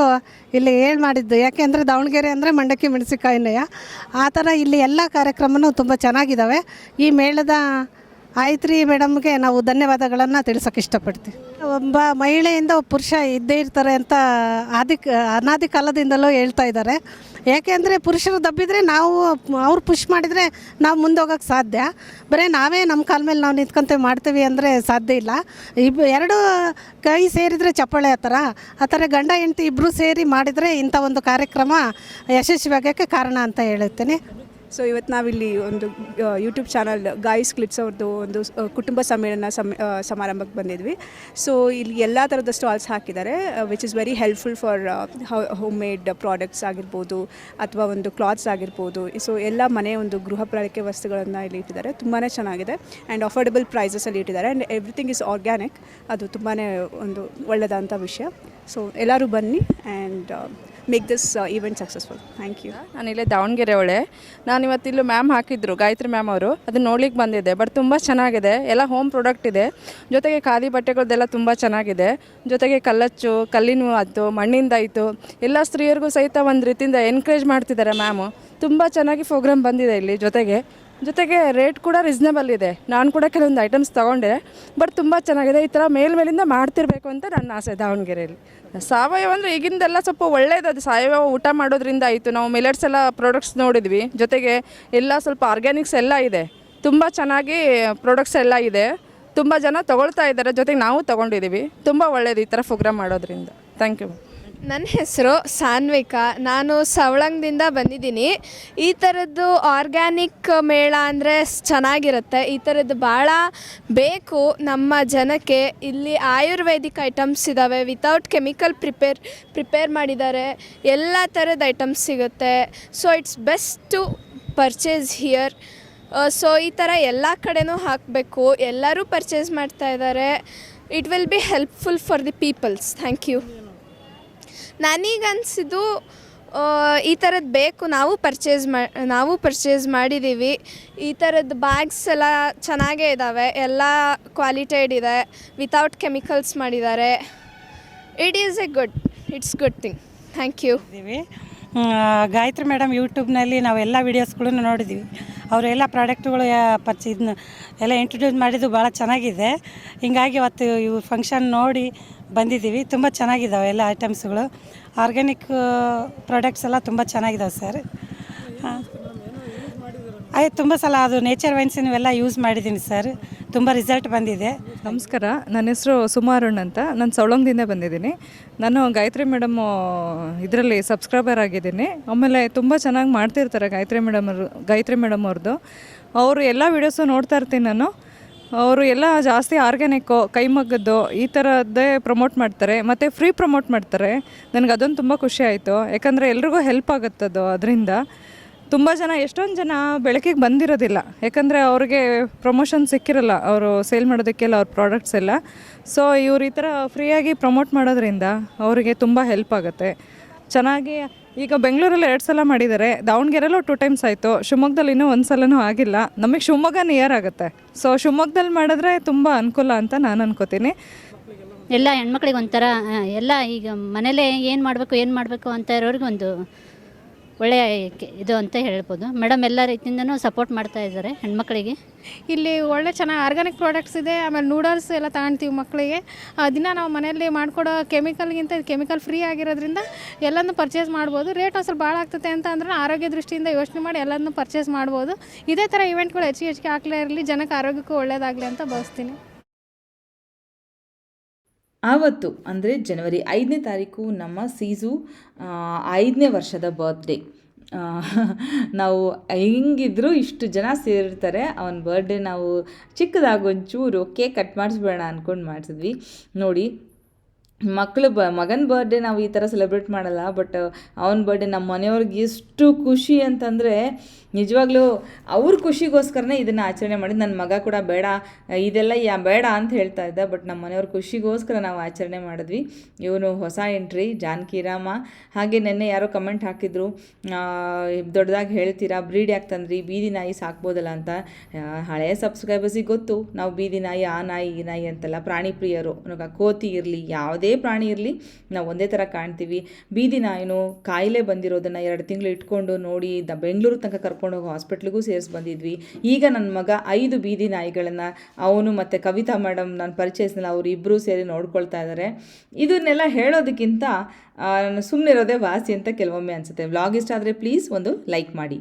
ಇಲ್ಲಿ ಹೇಳಿ ಮಾಡಿದ್ದು. ಯಾಕೆಂದರೆ ದಾವಣಗೆರೆ ಅಂದರೆ ಮಂಡಕ್ಕಿ ಮೆಣಸಿನ್ಕಾಯಿನೆಯ? ಆ ಥರ ಇಲ್ಲಿ ಎಲ್ಲ ಕಾರ್ಯಕ್ರಮನೂ ತುಂಬ ಚೆನ್ನಾಗಿದ್ದಾವೆ ಈ ಮೇಳದ ಆಯ್ತ್ರಿ ಮೇಡಮ್ಗೆ ನಾವು ಧನ್ಯವಾದಗಳನ್ನು ತಿಳಿಸೋಕೆ ಇಷ್ಟಪಡ್ತೀವಿ. ಒಬ್ಬ ಮಹಿಳೆಯಿಂದ ಒಬ್ಬ ಪುರುಷ ಇದ್ದೇ ಇರ್ತಾರೆ ಅಂತ ಆದಿ ಅನಾದಿ ಕಾಲದಿಂದಲೂ ಹೇಳ್ತಾ ಇದ್ದಾರೆ. ಯಾಕೆಂದರೆ ಪುರುಷರು ದಬ್ಬಿದ್ರೆ ನಾವು ಅವ್ರು ಪುಷ್ ಮಾಡಿದರೆ ನಾವು ಮುಂದೆ ಹೋಗೋಕ್ಕೆ ಸಾಧ್ಯ. ಬರೀ ನಾವೇ ನಮ್ಮ ಕಾಲ ಮೇಲೆ ನಾವು ನಿಂತ್ಕೊಂತೇವೆ ಮಾಡ್ತೀವಿ ಅಂದರೆ ಸಾಧ್ಯ ಇಲ್ಲ. ಇಬ್, ಎರಡು ಕೈ ಸೇರಿದರೆ ಚಪ್ಪಾಳೆ ಆ ಥರ. ಆ ಥರ ಗಂಡ, ಹೆಂಡತಿ ಇಬ್ಬರು ಸೇರಿ ಮಾಡಿದರೆ ಇಂಥ ಒಂದು ಕಾರ್ಯಕ್ರಮ ಯಶಸ್ವಿಯಾಗೋಕ್ಕೆ ಕಾರಣ ಅಂತ ಹೇಳುತ್ತೇನೆ. ಸೊ ಇವತ್ತು ನಾವಿಲ್ಲಿ ಒಂದು ಯೂಟ್ಯೂಬ್ ಚಾನಲ್ ಗಾಯ್ಸ್ ಕ್ಲಿಪ್ಸ್ ಅವ್ರದ್ದು ಒಂದು ಕುಟುಂಬ ಸಮ್ಮೇಳನ ಸಮ್ ಸಮಾರಂಭಕ್ಕೆ ಬಂದಿದ್ವಿ. ಸೊ ಇಲ್ಲಿ ಎಲ್ಲ ಥರದ ಸ್ಟಾಲ್ಸ್ ಹಾಕಿದ್ದಾರೆ which is very helpful for home made products ಆಗಿರ್ಬೋದು, ಅಥವಾ ಒಂದು ಕ್ಲಾತ್ಸ್ ಆಗಿರ್ಬೋದು. ಸೊ ಎಲ್ಲ ಮನೆ ಒಂದು ಗೃಹ ಬಳಕೆ ವಸ್ತುಗಳನ್ನು ಇಲ್ಲಿ ಇಟ್ಟಿದ್ದಾರೆ. ತುಂಬಾ ಚೆನ್ನಾಗಿದೆ. ಆ್ಯಂಡ್ ಅಫೋರ್ಡೆಬಲ್ ಪ್ರೈಸಸಲ್ಲಿ ಇಟ್ಟಿದ್ದಾರೆ. ಆ್ಯಂಡ್ ಎವ್ರಿಥಿಂಗ್ ಇಸ್ ಆರ್ಗ್ಯಾನಿಕ್ ಅದು ತುಂಬಾ ಒಂದು ಒಳ್ಳೆಯದಂಥ ವಿಷಯ. ಸೊ ಎಲ್ಲರೂ ಬನ್ನಿ. And make this event successful thank you ನಾನು ಇಲ್ಲೇ ದಾವಣಗೆರೆ ಒಳೆ ನಾನು ಇವತ್ತಿಲ್ಲೂ ಮ್ಯಾಮ್ ಹಾಕಿದ್ರು, ಗಾಯತ್ರಿ ಮ್ಯಾಮ್ ಅವರು. ಅದು ನೋಡ್ಲಿಕ್ಕೆ ಬಂದಿದೆ ಬಟ್ ತುಂಬ ಚೆನ್ನಾಗಿದೆ. ಎಲ್ಲ ಹೋಮ್ ಪ್ರಾಡಕ್ಟ್ ಇದೆ. ಜೊತೆಗೆ ಖಾದಿ ಬಟ್ಟೆಗಳದ್ದೆಲ್ಲ ತುಂಬ ಚೆನ್ನಾಗಿದೆ. ಜೊತೆಗೆ ಕಲ್ಲಚ್ಚು, ಕಲ್ಲಿನ ಆಯಿತು ಮಣ್ಣಿಂದಾಯಿತು ಎಲ್ಲ ಸ್ತ್ರೀಯರಿಗೂ ಸಹಿತ ಒಂದು ರೀತಿಯಿಂದ ಎನ್ಕರೇಜ್ ಮಾಡ್ತಿದ್ದಾರೆ ಮ್ಯಾಮು ತುಂಬ ಚೆನ್ನಾಗಿ ಪ್ರೋಗ್ರಾಮ್ ಬಂದಿದೆ ಇಲ್ಲಿ ಜೊತೆಗೆ. ಜೊತೆಗೆ ರೇಟ್ ಕೂಡ ರೀಸ್ನೇಬಲ್ ಇದೆ. ನಾನು ಕೂಡ ಕೆಲವೊಂದು ಐಟಮ್ಸ್ ತೊಗೊಂಡೆ ಬಟ್ ತುಂಬ ಚೆನ್ನಾಗಿದೆ. ಈ ಥರ ಮೇಲ್ಮೇಲಿಂದ ಮಾಡ್ತಿರ್ಬೇಕು ಅಂತ ನನ್ನ ಆಸೆ ದಾವಣಗೆರೆಯಲ್ಲಿ. ಸಾವಯವ ಅಂದರೆ ಈಗಿಂದೆಲ್ಲ ಸ್ವಲ್ಪ ಒಳ್ಳೇದು ಅದು. ಸಾವಯವ ಊಟ ಮಾಡೋದ್ರಿಂದ ಆಯಿತು. ನಾವು ಮಿಲೆಟ್ಸ್ ಎಲ್ಲ ಪ್ರಾಡಕ್ಟ್ಸ್ ನೋಡಿದ್ವಿ. ಜೊತೆಗೆ ಎಲ್ಲ ಸ್ವಲ್ಪ ಆರ್ಗ್ಯಾನಿಕ್ಸ್ ಎಲ್ಲ ಇದೆ. ತುಂಬ ಚೆನ್ನಾಗಿ ಪ್ರಾಡಕ್ಟ್ಸ್ ಎಲ್ಲ ಇದೆ. ತುಂಬ ಜನ ತೊಗೊಳ್ತಾ ಇದ್ದಾರೆ. ಜೊತೆಗೆ ನಾವು ತೊಗೊಂಡಿದ್ದೀವಿ. ತುಂಬ ಒಳ್ಳೆಯದು ಈ ಥರ ಪ್ರೋಗ್ರಾಮ್ ಮಾಡೋದ್ರಿಂದ. ಥ್ಯಾಂಕ್ ಯು ನನ್ನ ಹೆಸರು ಸಾನ್ವಿಕಾ. ನಾನು ಸವಳಂಗದಿಂದ ಬಂದಿದ್ದೀನಿ. ಈ ಥರದ್ದು ಆರ್ಗ್ಯಾನಿಕ್ ಮೇಳ ಅಂದರೆ ಚೆನ್ನಾಗಿರುತ್ತೆ. ಈ ಥರದ್ದು ಭಾಳ ಬೇಕು ನಮ್ಮ ಜನಕ್ಕೆ. ಇಲ್ಲಿ ಆಯುರ್ವೇದಿಕ್ ಐಟಮ್ಸ್ ಇದ್ದಾವೆ ವಿತೌಟ್ ಕೆಮಿಕಲ್ ಪ್ರಿಪೇರ್ ಪ್ರಿಪೇರ್ ಮಾಡಿದ್ದಾರೆ. ಎಲ್ಲ ಥರದ ಐಟಮ್ಸ್ ಸಿಗುತ್ತೆ. So it's best to purchase here so ಈ ಥರ ಎಲ್ಲ ಕಡೆನೂ ಹಾಕಬೇಕು. ಎಲ್ಲರೂ ಪರ್ಚೇಸ್ ಮಾಡ್ತಾ ಇದ್ದಾರೆ. It will be helpful for the peoples thank you ನನಗನ್ಸಿದ್ದು ಈ ಥರದ್ದು ಬೇಕು, ನಾವು ಪರ್ಚೇಸ್ ಮಾ, ನಾವು ಪರ್ಚೇಸ್ ಮಾಡಿದ್ದೀವಿ ಈ ಥರದ್ದು ಬ್ಯಾಗ್ಸ್ ಎಲ್ಲ ಚೆನ್ನಾಗೇ ಇದ್ದಾವೆ ಎಲ್ಲ ಕ್ವಾಲಿಟೇಡ್ ಇದೆ. ವಿತೌಟ್ ಕೆಮಿಕಲ್ಸ್ ಮಾಡಿದ್ದಾರೆ. It is a good it's good thing thank you Gayathri madam ಯೂಟ್ಯೂಬ್ನಲ್ಲಿ ನಾವೆಲ್ಲ ವೀಡಿಯೋಸ್ಗಳನ್ನು ನೋಡಿದ್ದೀವಿ ಅವರೆಲ್ಲ ಪ್ರಾಡಕ್ಟ್ಗಳು ಪರ್ಚ ಇದನ್ನ ಎಲ್ಲ ಇಂಟ್ರೊಡ್ಯೂಸ್ ಮಾಡಿದ್ದು ಭಾಳ ಚೆನ್ನಾಗಿದೆ. ಹಿಂಗಾಗಿ ಇವತ್ತು ಇವು ಫಂಕ್ಷನ್ ನೋಡಿ ಬಂದಿದ್ದೀವಿ. ತುಂಬ ಚೆನ್ನಾಗಿದ್ದಾವೆ ಎಲ್ಲ ಐಟಮ್ಸ್ಗಳು. ಆರ್ಗ್ಯಾನಿಕ್ ಪ್ರಾಡಕ್ಟ್ಸ್ ಎಲ್ಲ ತುಂಬ ಚೆನ್ನಾಗಿದ್ದಾವೆ ಸರ್. ಆಯ್ತು ತುಂಬ ಸಲ ಅದು ನೇಚರ್ ವೈನ್ಸಿನವೆಲ್ಲ ಯೂಸ್ ಮಾಡಿದ್ದೀನಿ ಸರ್. ತುಂಬ ರಿಸಲ್ಟ್ ಬಂದಿದೆ. ನಮಸ್ಕಾರ. ನನ್ನ ಹೆಸರು ಸುಮಾರುಣ್ ಅಂತ. ನಾನು ಸವಳಂಗದಿಂದ ಬಂದಿದ್ದೀನಿ. ನಾನು ಗಾಯತ್ರಿ ಮೇಡಮ್ ಇದರಲ್ಲಿ ಸಬ್ಸ್ಕ್ರೈಬರ್ ಆಗಿದ್ದೀನಿ. ಆಮೇಲೆ ತುಂಬ ಚೆನ್ನಾಗಿ ಮಾಡ್ತಿರ್ತಾರೆ ಗಾಯತ್ರಿ ಮೇಡಮ್ ಅವರು, ಗಾಯತ್ರಿ ಮೇಡಮ್ ಅವ್ರದ್ದು ಅವರು ಎಲ್ಲ ವೀಡಿಯೋಸು ನೋಡ್ತಾ ಇರ್ತೀನಿ ನಾನು. ಅವರು ಎಲ್ಲ ಜಾಸ್ತಿ ಆರ್ಗ್ಯಾನಿಕ್ಕು, ಕೈಮಗ್ಗದ್ದು ಈ ಥರದ್ದೇ ಪ್ರಮೋಟ್ ಮಾಡ್ತಾರೆ. ಮತ್ತು ಫ್ರೀ ಪ್ರಮೋಟ್ ಮಾಡ್ತಾರೆ. ನನಗೆ ಅದೊಂದು ತುಂಬ ಖುಷಿ ಆಯಿತು. ಯಾಕಂದರೆ ಎಲ್ರಿಗೂ ಹೆಲ್ಪ್ ಆಗುತ್ತದು ಅದರಿಂದ ತುಂಬ ಜನ, ಎಷ್ಟೊಂದು ಜನ ಬೆಳಕಿಗೆ ಬಂದಿರೋದಿಲ್ಲ. ಯಾಕಂದರೆ ಅವ್ರಿಗೆ ಪ್ರಮೋಷನ್ ಸಿಕ್ಕಿರಲ್ಲ. ಅವರು ಸೇಲ್ ಮಾಡೋದಕ್ಕೆಲ್ಲ ಅವ್ರ ಪ್ರಾಡಕ್ಟ್ಸ್ ಎಲ್ಲ. ಸೊ ಇವ್ರು ಈ ಥರ ಫ್ರೀಯಾಗಿ ಪ್ರಮೋಟ್ ಮಾಡೋದ್ರಿಂದ ಅವರಿಗೆ ತುಂಬ ಹೆಲ್ಪ್ ಆಗುತ್ತೆ. ಚೆನ್ನಾಗಿ, ಈಗ ಬೆಂಗಳೂರಲ್ಲಿ ಎರಡು ಸಲ ಮಾಡಿದ್ದಾರೆ ದಾವಣಗೆರೆಲ್ಲೂ ಟೂ ಟೈಮ್ಸ್ ಆಯಿತು. ಶಿವಮೊಗ್ಗದಲ್ಲಿ ಇನ್ನೂ ಒಂದು ಸಲನೂ ಆಗಿಲ್ಲ. ನಮಗೆ ಶಿವಮೊಗ್ಗ ನಿಯರ್ ಆಗುತ್ತೆ. ಸೊ ಶಿವಮೊಗ್ಗದಲ್ಲಿ ಮಾಡಿದ್ರೆ ತುಂಬ ಅನುಕೂಲ ಅಂತ ನಾನು ಅನ್ಕೋತೀನಿ. ಎಲ್ಲ ಹೆಣ್ಮಕ್ಳಿಗೆ ಒಂಥರ ಎಲ್ಲ ಈಗ ಮನೇಲೇ ಏನು ಮಾಡಬೇಕು ಏನು ಮಾಡಬೇಕು ಅಂತ ಇರೋರಿಗೆ ಒಂದು ಒಳ್ಳೆಯ ಇದು ಅಂತ ಹೇಳ್ಬೋದು. ಮೇಡಮ್ ಎಲ್ಲ ರೀತಿಯಿಂದನೂ ಸಪೋರ್ಟ್ ಮಾಡ್ತಾ ಇದ್ದಾರೆ ಹೆಣ್ಮಕ್ಳಿಗೆ? ಇಲ್ಲಿ ಒಳ್ಳೆ ಚೆನ್ನಾಗಿ ಆರ್ಗ್ಯಾನಿಕ್ ಪ್ರಾಡಕ್ಟ್ಸ್ ಇದೆ, ಆಮೇಲೆ ನೂಡಲ್ಸ್ ಎಲ್ಲ ತಗೊಳ್ತೀವಿ ಮಕ್ಕಳಿಗೆ ದಿನ ನಾವು ಮನೆಯಲ್ಲಿ ಮಾಡಿಕೊಡೋ ಕೆಮಿಕಲ್ಗಿಂತ ಕೆಮಿಕಲ್ ಫ್ರೀ ಆಗಿರೋದ್ರಿಂದ ಎಲ್ಲನೂ ಪರ್ಚೇಸ್ ಮಾಡ್ಬೋದು. ರೇಟ್ ಒಂದು ಸ್ವಲ್ಪ ಭಾಳ ಆಗ್ತದೆ ಅಂತ ಅಂದ್ರೆ ಆರೋಗ್ಯ ದೃಷ್ಟಿಯಿಂದ ಯೋಚನೆ ಮಾಡಿ ಎಲ್ಲನೂ ಪರ್ಚೇಸ್ ಮಾಡ್ಬೋದು. ಇದೇ ಥರ ಇವೆಂಟ್ಗಳು ಹೆಚ್ಚಿಗೆ ಹೆಚ್ಚಿಗೆ ಹಾಕ್ಲೇ ಇರಲಿ, ಜನಕ್ಕೆ ಆರೋಗ್ಯಕ್ಕೂ ಒಳ್ಳೆಯದಾಗಲಿ ಅಂತ ಭಾವಿಸ್ತೀನಿ. ಆವತ್ತು, ಅಂದರೆ ಜನವರಿ ಐದನೇ ತಾರೀಕು ನಮ್ಮ ಸೀಸು ಐದನೇ ವರ್ಷದ ಬರ್ತ್ಡೇ ನಾವು ಹೆಂಗಿದ್ರು ಇಷ್ಟು ಜನ ಸೇರಿರ್ತಾರೆ. ಅವನ ಬರ್ಡೇ ನಾವು ಚಿಕ್ಕದಾಗಿ ಒಂಚೂರು ಕೇಕ್ ಕಟ್ ಮಾಡಿಸ್ಬೇಡ ಅಂದ್ಕೊಂಡು ಮಾಡಿಸಿದ್ವಿ. ನೋಡಿ ಮಕ್ಕಳು ಬ, ಮಗನ ಬರ್ಡೇ ನಾವು ಈ ಥರ ಸೆಲೆಬ್ರೇಟ್ ಮಾಡಲ್ಲ ಬಟ್ ಅವನ ಬರ್ಡೇ ನಮ್ಮ ಮನೆಯವ್ರಿಗೆ ಎಷ್ಟು ಖುಷಿ ಅಂತಂದರೆ, ನಿಜವಾಗ್ಲೂ ಅವ್ರ ಖುಷಿಗೋಸ್ಕರನೇ ಇದನ್ನು ಆಚರಣೆ ಮಾಡಿ ನನ್ನ ಮಗ ಕೂಡ ಬೇಡ, ಇದೆಲ್ಲ ಯಾ, ಬೇಡ ಅಂತ ಹೇಳ್ತಾ ಇದ್ದ ಬಟ್ ನಮ್ಮ ಮನೆಯವ್ರ ಖುಷಿಗೋಸ್ಕರ ನಾವು ಆಚರಣೆ ಮಾಡಿದ್ವಿ. ಇವನು ಹೊಸ ಎಂಟ್ರಿ ಜಾನಕಿ, ರಾಮ. ಹಾಗೆ ನೆನ್ನೆ ಯಾರೋ ಕಮೆಂಟ್ ಹಾಕಿದ್ರು ದೊಡ್ಡದಾಗಿ ಹೇಳ್ತೀರಾ ಬ್ರೀಡ್ ಯಾಕೆ ತಂದ್ರಿ? ಬೀದಿ ನಾಯಿ ಸಾಕ್ಬೋದಲ್ಲ ಅಂತ. ಹಳೆಯ ಸಬ್ಸ್ಕ್ರೈಬರ್ಸಿಗೆ ಗೊತ್ತು, ನಾವು ಬೀದಿ ನಾಯಿ, ಆ ನಾಯಿ, ಈ ನಾಯಿ ಅಂತೆಲ್ಲ ಪ್ರಾಣಿ ಪ್ರಿಯರು ಕೋತಿ ಇರಲಿ, ಯಾವುದೇ ಪ್ರಾಣಿ ಇರಲಿ, ನಾವು ಒಂದೇ ಥರ ಕಾಣ್ತೀವಿ. ಬೀದಿ ನಾಯಿನೂ ಕಾಯಿಲೆ ಬಂದಿರೋದನ್ನು ಎರಡು ತಿಂಗಳು ಇಟ್ಕೊಂಡು ನೋಡಿ ದ ಬೆಂಗಳೂರು ತನಕ ಕರ್ಕೊಂಡು ಹೋಗಿ ಹಾಸ್ಪಿಟ್ಲಿಗೂ ಸೇರಿಸಿ ಬಂದಿದ್ವಿ. ಈಗ ನನ್ನ ಮಗ ಐದು ಬೀದಿ ನಾಯಿಗಳನ್ನು ಅವನು ಮತ್ತು ಕವಿತಾ ಮೇಡಮ್ ನಾನು ಪರಿಚಯಿಸಿಲ್ಲ ಅವರು ಇಬ್ಬರೂ ಸೇರಿ ನೋಡ್ಕೊಳ್ತಾ ಇದ್ದಾರೆ ಇದನ್ನೆಲ್ಲ ಹೇಳೋದಕ್ಕಿಂತ ಸುಮ್ಮನೆ ಇರೋದೇ ವಾಸಿ ಅಂತ ಕೆಲವೊಮ್ಮೆ ಅನಿಸುತ್ತೆ. ವ್ಲಾಗ್ ಇಷ್ಟ ಆದರೆ ಪ್ಲೀಸ್ ಒಂದು ಲೈಕ್ ಮಾಡಿ.